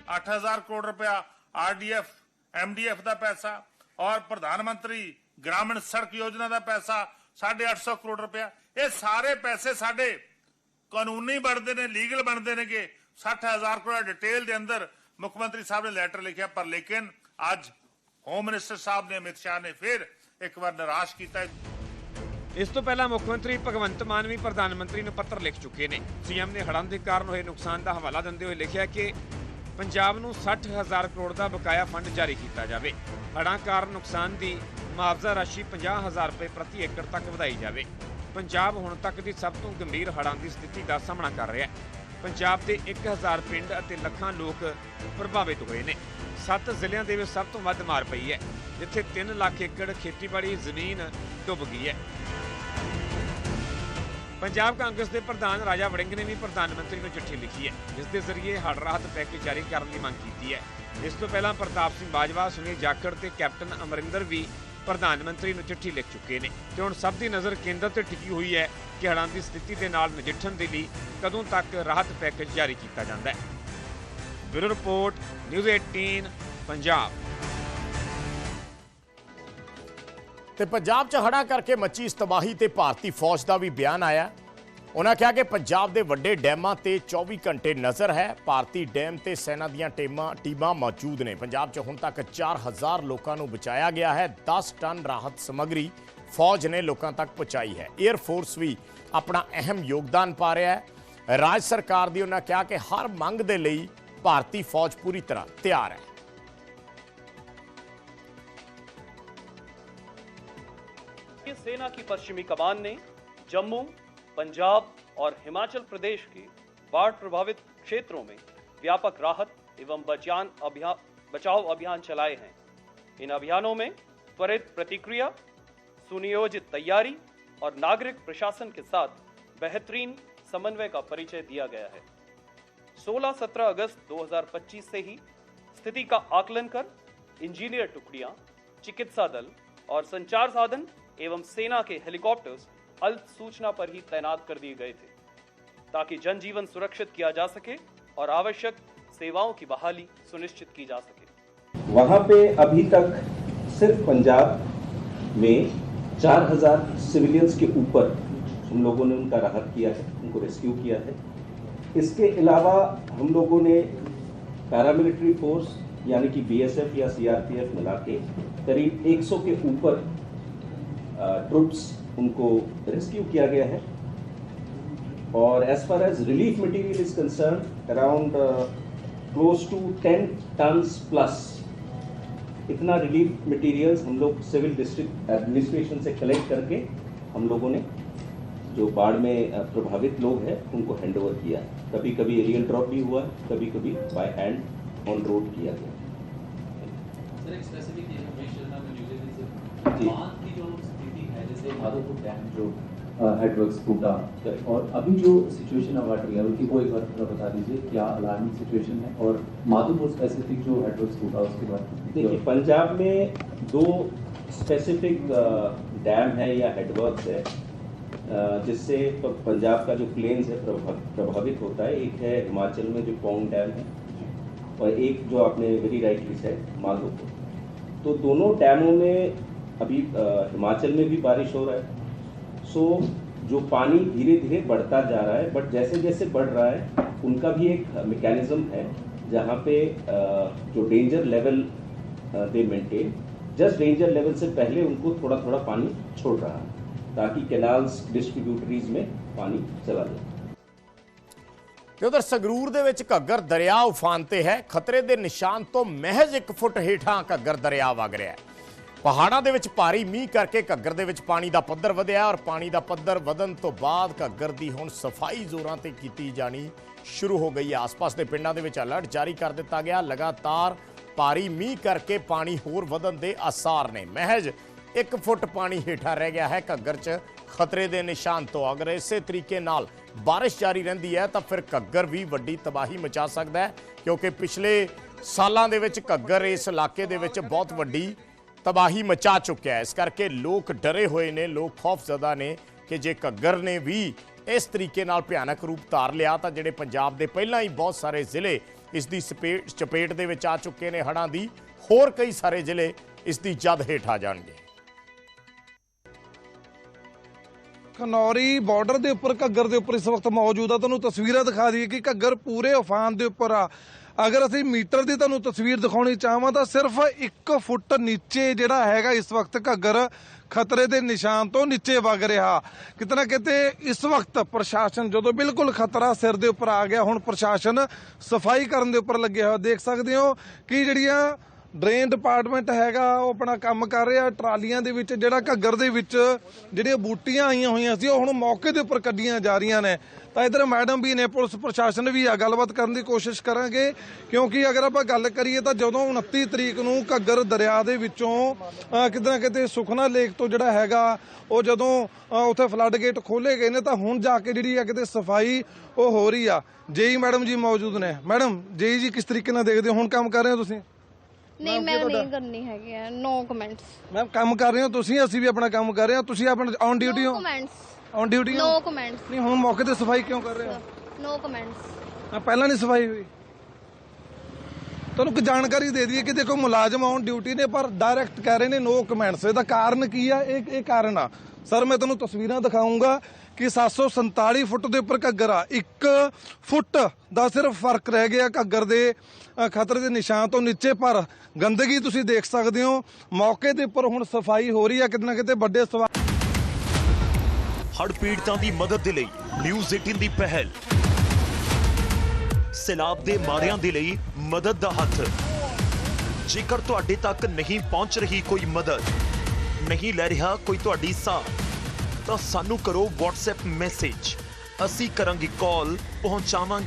8000 ਕਰੋੜ ਰੁਪਇਆ ਆਰਡੀਐਫ ਐਮਡੀਐਫ ਦਾ ਪੈਸਾ ਔਰ ਪ੍ਰਧਾਨ ਮੰਤਰੀ ਗ੍ਰਾਮੀਣ ਸੜਕ ਯੋਜਨਾ ਦਾ ਪੈਸਾ 850 ਕਰੋੜ ਰੁਪਇਆ। ਇਹ ਸਾਰੇ ਪੈਸੇ ਸਾਡੇ ਕਾਨੂੰਨੀ ਬਣਦੇ ਨੇ ਲੀਗਲ ਬਣਦੇ ਨੇਗੇ। 60000 ਕਰੋੜ ਡਿਟੇਲ ਦੇ ਅੰਦਰ ਮੁੱਖ ਮੰਤਰੀ ਸਾਹਿਬ ਨੇ ਲੈਟਰ ਲਿਖਿਆ, ਪਰ ਲੇਕਿਨ ਅੱਜ ਹੋਮ ਮਿਨਿਸਟਰ ਸਾਹਿਬ ਨੇ, ਅਮਿਤ ਸ਼ਾਹ ਨੇ ਫਿਰ ਇੱਕ ਵਾਰ ਨਿਰਾਸ਼ ਕੀਤਾ। ਇਸ ਤੋਂ ਪਹਿਲਾਂ ਮੁੱਖ ਮੰਤਰੀ ਭਗਵੰਤ ਮਾਨ ਵੀ ਪ੍ਰਧਾਨ ਮੰਤਰੀ ਨੂੰ ਪੱਤਰ ਲਿਖ ਚੁੱਕੇ ਨੇ। ਸੀਐਮ ਨੇ ਹੜ੍ਹਾਂ ਦੇ ਕਾਰਨ ਹੋਏ ਨੁਕਸਾਨ ਦਾ ਹਵਾਲਾ ਦਿੰਦੇ ਹੋਏ ਲਿਖਿਆ ਕਿ ਪੰਜਾਬ ਨੂੰ 60000 ਕਰੋੜ ਦਾ ਬਕਾਇਆ ਫੰਡ ਜਾਰੀ ਕੀਤਾ ਜਾਵੇ। ਹੜ੍ਹਾਂ ਕਾਰਨ ਨੁਕਸਾਨ ਦੀ ਮੁਆਵਜ਼ਾ ਰਾਸ਼ੀ 50000 ਰੁਪਏ ਪ੍ਰਤੀ ਏਕੜ ਤੱਕ ਵਧਾਈ ਜਾਵੇ। ਪੰਜਾਬ ਹੁਣ ਤੱਕ ਦੀ ਸਭ ਤੋਂ ਗੰਭੀਰ ਹੜ੍ਹਾਂ ਦੀ ਸਥਿਤੀ ਦਾ ਸਾਹਮਣਾ ਕਰ ਰਿਹਾ ਹੈ। ਪੰਜਾਬ ਦੇ 1000 ਪਿੰਡ ਅਤੇ ਲੱਖਾਂ ਲੋਕ ਪ੍ਰਭਾਵਿਤ ਹੋਏ ਨੇ। ਸੱਤ ਜ਼ਿਲ੍ਹਿਆਂ ਦੇ ਵਿੱਚ ਸਭ ਤੋਂ ਵੱਧ ਮਾਰ ਪਈ ਹੈ, ਜਿੱਥੇ 3 ਲੱਖ ਏਕੜ ਖੇਤੀਬਾੜੀ ਜ਼ਮੀਨ ਡੁੱਬ ਗਈ ਹੈ। ਪੰਜਾਬ ਕਾਂਗਰਸ ਦੇ ਪ੍ਰਧਾਨ ਰਾਜਾ ਵੜਿੰਗ ਨੇ ਵੀ ਪ੍ਰਧਾਨ ਮੰਤਰੀ ਨੂੰ ਚਿੱਠੀ ਲਿਖੀ ਹੈ, ਜਿਸ ਦੇ ਜ਼ਰੀਏ ਹੜ ਰਾਹਤ ਪੈਕੇਜ ਜਾਰੀ ਕਰਨ ਦੀ ਮੰਗ ਕੀਤੀ ਹੈ। ਇਸ ਤੋਂ ਪਹਿਲਾਂ ਪ੍ਰਤਾਪ ਸਿੰਘ ਬਾਜਵਾ, ਸੁਨੀਲ ਜਾਖੜ ਤੇ ਕੈਪਟਨ ਅਮਰਿੰਦਰ ਵੀ ਪ੍ਰਧਾਨ ਮੰਤਰੀ ਨੂੰ ਚਿੱਠੀ ਲਿਖ ਚੁੱਕੇ ਨੇ ਤੇ ਹੁਣ ਸਭ ਦੀ ਨਜ਼ਰ ਕੇਂਦਰ ਤੇ ਟਿਕੀ ਹੋਈ ਹੈ ਕਿ ਹੜ੍ਹਾਂ ਦੀ ਸਥਿਤੀ ਦੇ ਨਾਲ ਨਜਿੱਠਣ ਦੇ ਲਈ ਕਦੋਂ ਤੱਕ ਰਾਹਤ ਪੈਕੇਜ ਜਾਰੀ ਕੀਤਾ ਜਾਂਦਾ ਹੈ। Bureau report, news 18 Punjab. ਤੇ ਪੰਜਾਬ 'ਚ ਹੜ੍ਹਾਂ ਕਰਕੇ ਮੱਚੀ ਇਸ ਤਬਾਹੀ ਤੇ ਭਾਰਤੀ ਫੌਜ ਦਾ ਵੀ ਬਿਆਨ ਆਇਆ। ਉਹਨਾਂ ਕਿਹਾ ਕਿ ਪੰਜਾਬ ਦੇ ਵੱਡੇ ਡੈਮਾਂ ਤੇ 24 ਘੰਟੇ ਨਜ਼ਰ ਹੈ। ਭਾਰਤੀ ਡੈਮ ਤੇ ਸੈਨਾ ਦੀਆਂ ਟੀਮਾਂ ਟੀਮਾਂ ਮੌਜੂਦ ਨੇ। ਪੰਜਾਬ 'ਚ ਹੁਣ ਤੱਕ 4000 ਲੋਕਾਂ ਨੂੰ ਬਚਾਇਆ ਗਿਆ ਹੈ। 10 ਟਨ ਰਾਹਤ ਸਮੱਗਰੀ ਫੌਜ ਨੇ ਲੋਕਾਂ ਤੱਕ ਪਹੁੰਚਾਈ ਹੈ। 에ਅਰ ਫੋਰਸ ਵੀ ਆਪਣਾ ਅਹਿਮ ਯੋਗਦਾਨ ਪਾ ਰਿਹਾ ਹੈ। ਰਾਜ ਸਰਕਾਰ ਦੀ ਉਹਨਾਂ ਕਿਹਾ ਕਿ ਹਰ ਮੰਗ ਦੇ ਲਈ ਭਾਰਤੀ ਫੌਜ ਪੂਰੀ ਤਰ੍ਹਾਂ ਤਿਆਰ ਹੈ। सेना की पश्चिमी कमान ने जम्मू पंजाब और हिमाचल प्रदेश के बाढ़ प्रभावित क्षेत्रों में व्यापक राहत एवं बचान अभियान बचाव अभियान चलाए हैं। इन अभियानों में त्वरित प्रतिक्रिया, सुनियोजित तैयारी और नागरिक प्रशासन के साथ बेहतरीन समन्वय का परिचय दिया गया है। 16-17 अगस्त 2025 से ही स्थिति का आकलन कर इंजीनियर टुकड़ियाँ, चिकित्सा दल और संचार साधन एवं सेना के हेलीकॉप्टर्स अल्प सूचना पर ही तैनात कर दिए गए थे, ताकि जनजीवन सुरक्षित किया जा सके और आवश्यक सेवाओं की बहाली सुनिश्चित की जा सके। वहाँ पे अभी तक सिर्फ़ पंजाब में 4000 सिविलियंस के ऊपर हम लोगों ने उनका राहत किया है, उनको रेस्क्यू किया है। इसके अलावा हम लोगों ने पैरामिलिट्री फोर्स, यानी कि बीएसएफ या सीआरपीएफ मिला के करीब 100 के ऊपर ट्रुप्स उनको रेस्क्यू किया गया है। और as far as relief material is concern around close to 10 tons plus इतना रिलीफ मटेरियल्स हम लोग सिविल डिस्ट्रिक्ट एडमिनिस्ट्रेशन से कलेक्ट करके हम लोगों ने जो बाढ़ में प्रभावित लोग हैं उनको हैंड ओवर किया है। कभी कभी एरियल ड्रॉप भी हुआ है कभी कभी बाय हैंड ऑन रोड किया गया जी। स्थिति माधोपुर डैम जो हेडवर्क्स टूटा और अभी जो सिचुएशन है वाटर लेवल की वो एक बार थोड़ा बता दीजिए क्या अलार्मिंग सिचुएशन है? और माधोपुर स्पेसिफिक जो हेडवर्क्स टूटा उसके बाद देखिए पंजाब में दो स्पेसिफिक डैम है या हेडवर्क्स है जिससे प- पंजाब का जो प्लेन्स है प्रभावित होता है। एक है हिमाचल में जो पौंग डैम है और एक जो आपने वेरी राइटली सेड माधोपुर। तो दोनों डैमों में अभी अ, हिमाचल में भी बारिश हो रहा है सो जो पानी धीरे धीरे बढ़ता जा रहा है बट जैसे जैसे बढ़ रहा है उनका भी एक मैकेनिज्म है जहाँ पे अ, जो danger level they maintain just danger level से पहले उनको थोड़ा थोड़ा पानी छोड़ रहा है ताकि कैनाल्स डिस्ट्रीब्यूटरीज में पानी चला जाए ਤੇ ਉਧਰ ਸੰਗਰੂਰ ਦੇ ਵਿੱਚ ਘੱਗਰ ਦਰਿਆ ਉਫਾਨ ਤੇ ਹੈ ਖਤਰੇ ਦੇ ਨਿਸ਼ਾਨ ਤੋਂ ਮਹਿਜ਼ 1 ਫੁੱਟ ਹੇਠਾਂ ਘੱਗਰ ਦਰਿਆ ਵਗ ਰਿਹਾ ਹੈ ਪਹਾੜਾਂ ਦੇ ਵਿੱਚ ਭਾਰੀ ਮੀਂਹ ਕਰਕੇ ਘੱਗਰ ਦੇ ਵਿੱਚ ਪਾਣੀ ਦਾ ਪੱਧਰ ਵਧਿਆ ਔਰ ਪਾਣੀ ਦਾ ਪੱਧਰ ਵਧਣ ਤੋਂ ਬਾਅਦ ਘੱਗਰ ਦੀ ਹੁਣ ਸਫ਼ਾਈ ਜ਼ੋਰਾਂ ਤੇ ਕੀਤੀ ਜਾਣੀ ਸ਼ੁਰੂ ਹੋ ਗਈ ਹੈ। ਆਸ-ਪਾਸ ਦੇ ਪਿੰਡਾਂ ਦੇ ਵਿੱਚ ਅਲਰਟ ਜਾਰੀ ਕਰ ਦਿੱਤਾ ਗਿਆ। ਲਗਾਤਾਰ ਭਾਰੀ ਮੀਂਹ ਕਰਕੇ ਪਾਣੀ ਹੋਰ ਵਧਣ ਦੇ ਆਸਾਰ ਨੇ। ਮਹਿਜ਼ 1 ਫੁੱਟ ਪਾਣੀ ਹੇਠਾਂ ਰਹਿ ਗਿਆ ਹੈ। ਘੱਗਰ 'ਚ ਖਤਰੇ ਦੇ ਨਿਸ਼ਾਨ ਤੋਂ ਅਗਰ ਇਸੇ ਤਰੀਕੇ ਨਾਲ ਬਾਰਿਸ਼ ਜਾਰੀ ਰਹਿੰਦੀ ਹੈ ਤਾਂ ਫਿਰ ਘੱਗਰ ਵੀ ਵੱਡੀ ਤਬਾਹੀ ਮਚਾ ਸਕਦਾ ਹੈ। ਕਿਉਂਕਿ ਪਿਛਲੇ ਸਾਲਾਂ ਦੇ ਵਿੱਚ ਘੱਗਰ ਇਸ ਇਲਾਕੇ ਦੇ ਵਿੱਚ ਬਹੁਤ ਵੱਡੀ ਤਬਾਹੀ ਮਚਾ ਚੁੱਕਿਆ ਹੈ। ਇਸ ਕਰਕੇ ਲੋਕ ਡਰੇ ਹੋਏ ਨੇ, ਲੋਕ ਖੌਫਜ਼ਦਾ ਨੇ ਕਿ ਜੇ ਘੱਗਰ ਨੇ ਵੀ ਇਸ ਤਰੀਕੇ ਨਾਲ ਭਿਆਨਕ ਰੂਪ ਧਾਰ ਲਿਆ ਤਾਂ ਜਿਹੜੇ ਪੰਜਾਬ ਦੇ ਪਹਿਲਾਂ ਹੀ ਬਹੁਤ ਸਾਰੇ ਜ਼ਿਲ੍ਹੇ ਇਸ ਦੀ ਚਪੇਟ ਦੇ ਵਿੱਚ ਆ ਚੁੱਕੇ ਨੇ, ਹੜ੍ਹਾਂ ਦੀ ਹੋਰ ਕਈ ਸਾਰੇ ਜ਼ਿਲ੍ਹੇ ਇਸ ਦੀ ਜਦ ਹੇਠ ਆ ਜਾਣਗੇ। ਖਨੌਰੀ ਬਾਰਡਰ ਦੇ ਉੱਪਰ, ਘੱਗਰ ਦੇ ਉੱਪਰ ਇਸ ਵਕਤ ਮੌਜੂਦ ਆ। ਤੁਹਾਨੂੰ ਤਸਵੀਰਾਂ ਦਿਖਾ ਦਈਏ ਕਿ ਘੱਗਰ ਪੂਰੇ ਉਫਾਨ ਦੇ ਉੱਪਰ ਆ। ਅਗਰ ਅਸੀਂ ਮੀਟਰ ਦੀ ਤੁਹਾਨੂੰ ਤਸਵੀਰ ਦਿਖਾਉਣੀ ਚਾਹਾਂ ਤਾਂ ਸਿਰਫ 1 ਫੁੱਟ ਨੀਚੇ ਜਿਹੜਾ ਹੈਗਾ ਇਸ ਵਕਤ ਘੱਗਰ ਖਤਰੇ ਦੇ ਨਿਸ਼ਾਨ ਤੋਂ ਨੀਚੇ ਵਗ ਰਿਹਾ। ਕਿਤਨਾ ਕਿਤੇ ਇਸ ਵਕਤ ਪ੍ਰਸ਼ਾਸਨ ਜਦੋਂ ਬਿਲਕੁਲ ਖਤਰਾ ਸਿਰ ਦੇ ਉੱਪਰ ਆ ਗਿਆ, ਹੁਣ ਪ੍ਰਸ਼ਾਸਨ ਸਫ਼ਾਈ ਕਰਨ ਦੇ ਉੱਪਰ ਲੱਗਿਆ ਹੋਇਆ ਦੇਖ ਸਕਦੇ ਹੋ ਕਿ ਜਿਹੜੀਆਂ ਡਰੇਨ ਡਿਪਾਰਟਮੈਂਟ ਹੈਗਾ ਉਹ ਆਪਣਾ ਕੰਮ ਕਰ ਰਿਹਾ ਟਰਾਲੀਆਂ ਦੇ ਵਿੱਚ ਜਿਹੜਾ ਘੱਗਰ ਦੇ ਵਿੱਚ ਜਿਹੜੀਆਂ ਬੂਟੀਆਂ ਆਈਆਂ ਹੋਈਆਂ ਸੀ ਉਹ ਹੁਣ ਮੌਕੇ ਦੇ ਉੱਪਰ ਕੱਢੀਆਂ ਜਾ ਰਹੀਆਂ ਨੇ। ਤਾਂ ਇਧਰ ਮੈਡਮ ਵੀ ਨੇ ਪੁਲਿਸ ਪ੍ਰਸ਼ਾਸਨ ਵੀ ਆ ਗੱਲਬਾਤ ਕਰਨ ਦੀ ਕੋਸ਼ਿਸ਼ ਕਰਾਂਗੇ। ਕਿਉਂਕਿ ਅਗਰ ਆਪਾਂ ਗੱਲ ਕਰੀਏ ਤਾਂ ਜਦੋਂ 29 ਤਰੀਕ ਨੂੰ ਘੱਗਰ ਦਰਿਆ ਦੇ ਵਿੱਚੋਂ ਅਹ, ਕਿਤੇ ਨਾ ਕਿਤੇ ਸੁਖਨਾ ਲੇਕ ਤੋਂ ਜਿਹੜਾ ਹੈਗਾ ਉਹ ਜਦੋਂ ਉੱਥੇ ਫਲੱਡ ਗੇਟ ਖੋਲੇ ਗਏ ਨੇ ਤਾਂ ਹੁਣ ਜਾ ਕੇ ਜਿਹੜੀ ਆ ਕਿਤੇ ਸਫ਼ਾਈ ਉਹ ਹੋ ਰਹੀ ਆ। ਜੇਈ ਮੈਡਮ ਜੀ ਮੌਜੂਦ ਨੇ। ਮੈਡਮ ਜੇਈ ਜੀ ਕਿਸ ਤਰੀਕੇ ਨਾਲ ਦੇਖਦੇ ਹੋ? ਹੁਣ ਕੰਮ ਕਰ ਰਹੇ ਹੋ ਤੁਸੀਂ? ਨਹੀਂ ਮੈਂ? ਨਹੀਂ ਕਰਨੀ ਹੈਗੀ ਹੈ ਨੋ ਕਮੈਂਟਸ ਮੈਮ ਕੰਮ ਕਰ ਰਹੇ ਹੋ ਤੁਸੀਂ? ਅਸੀਂ ਵੀ ਆਪਣਾ ਕੰਮ ਕਰ ਰਹੇ ਹਾਂ। ਤੁਸੀਂ ਆਪਣਾ ਔਨ ਡਿਊਟੀ ਹੋ? ਕਮੈਂਟਸ ਔਨ ਡਿਊਟੀ ਹੋ? ਨੋ ਕਮੈਂਟਸ ਨਹੀਂ ਹੁਣ ਮੌਕੇ ਤੇ ਸਫ਼ਾਈ ਕਿਉਂ ਕਰ ਰਹੇ ਹੋ? ਨੋ ਕਮੈਂਟਸ ਆ ਪਹਿਲਾਂ ਨਹੀਂ ਸਫ਼ਾਈ ਹੋਈ। ਤੁਹਾਨੂੰ ਇੱਕ ਜਾਣਕਾਰੀ ਦੇ ਦਈਏ ਕਿ ਦੇਖੋ ਮੁਲਾਜ਼ਮ ਔਨ ਡਿਊਟੀ ਨੇ ਪਰ ਡਾਇਰੈਕਟ ਕਹਿ ਰਹੇ ਨੇ ਨੋ ਕਮੈਂਟਸ ਇਹਦਾ ਕਾਰਨ ਕੀ ਆ? ਇਹ ਇਹ ਕਾਰਨ ਆ। ਸਰ ਮੈਂ ਤੁਹਾਨੂੰ ਤਸਵੀਰਾਂ ਦਿਖਾਉਂਗਾ ਕਿ 747 ਫੁੱਟ ਦੇ ਉੱਪਰ ਘੱਗਰ ਆ। 1 ਫੁੱਟ ਦਾ ਸਿਰਫ ਫ਼ਰਕ ਰਹਿ ਗਿਆ ਘੱਗਰ ਦੇ ਖਤਰੇ ਦੇ ਨਿਸ਼ਾਨ ਤੋਂ ਨੀਚੇ, ਪਰ ਗੰਦਗੀ ਤੁਸੀਂ ਦੇਖ ਸਕਦੇ ਹੋ। ਮੌਕੇ ਦੇ ਉੱਪਰ ਹੁਣ ਸਫ਼ਾਈ ਹੋ ਰਹੀ ਹੈ ਕਿਤੇ ਨਾ ਕਿਤੇ ਵੱਡੇ ਸਵਾ ਹੜ੍ਹ ਪੀੜਤਾਂ ਦੀ ਮਦਦ ਦੇ ਲਈ ਨਿਊਜ਼ 18 ਦੀ ਪਹਿਲ। ਸੈਲਾਬ ਦੇ ਮਾਰਿਆਂ ਦੇ ਲਈ ਮਦਦ ਦਾ ਹੱਥ। ਜੇਕਰ ਤੁਹਾਡੇ ਤੱਕ ਨਹੀਂ ਪਹੁੰਚ ਰਹੀ ਕੋਈ ਮਦਦ, ਨਹੀਂ ਲੈ ਰਿਹਾ ਕੋਈ ਤੁਹਾਡੀ ਸਾਹ। ਤਾਂ ਸਾਨੂੰ ਕਰੋ WhatsApp ਮੈਸੇਜ ਅਸੀਂ ਕਰਾਂਗੇ ਕਾਲ ਪਹੁੰਚਾਵਾਂਗੇ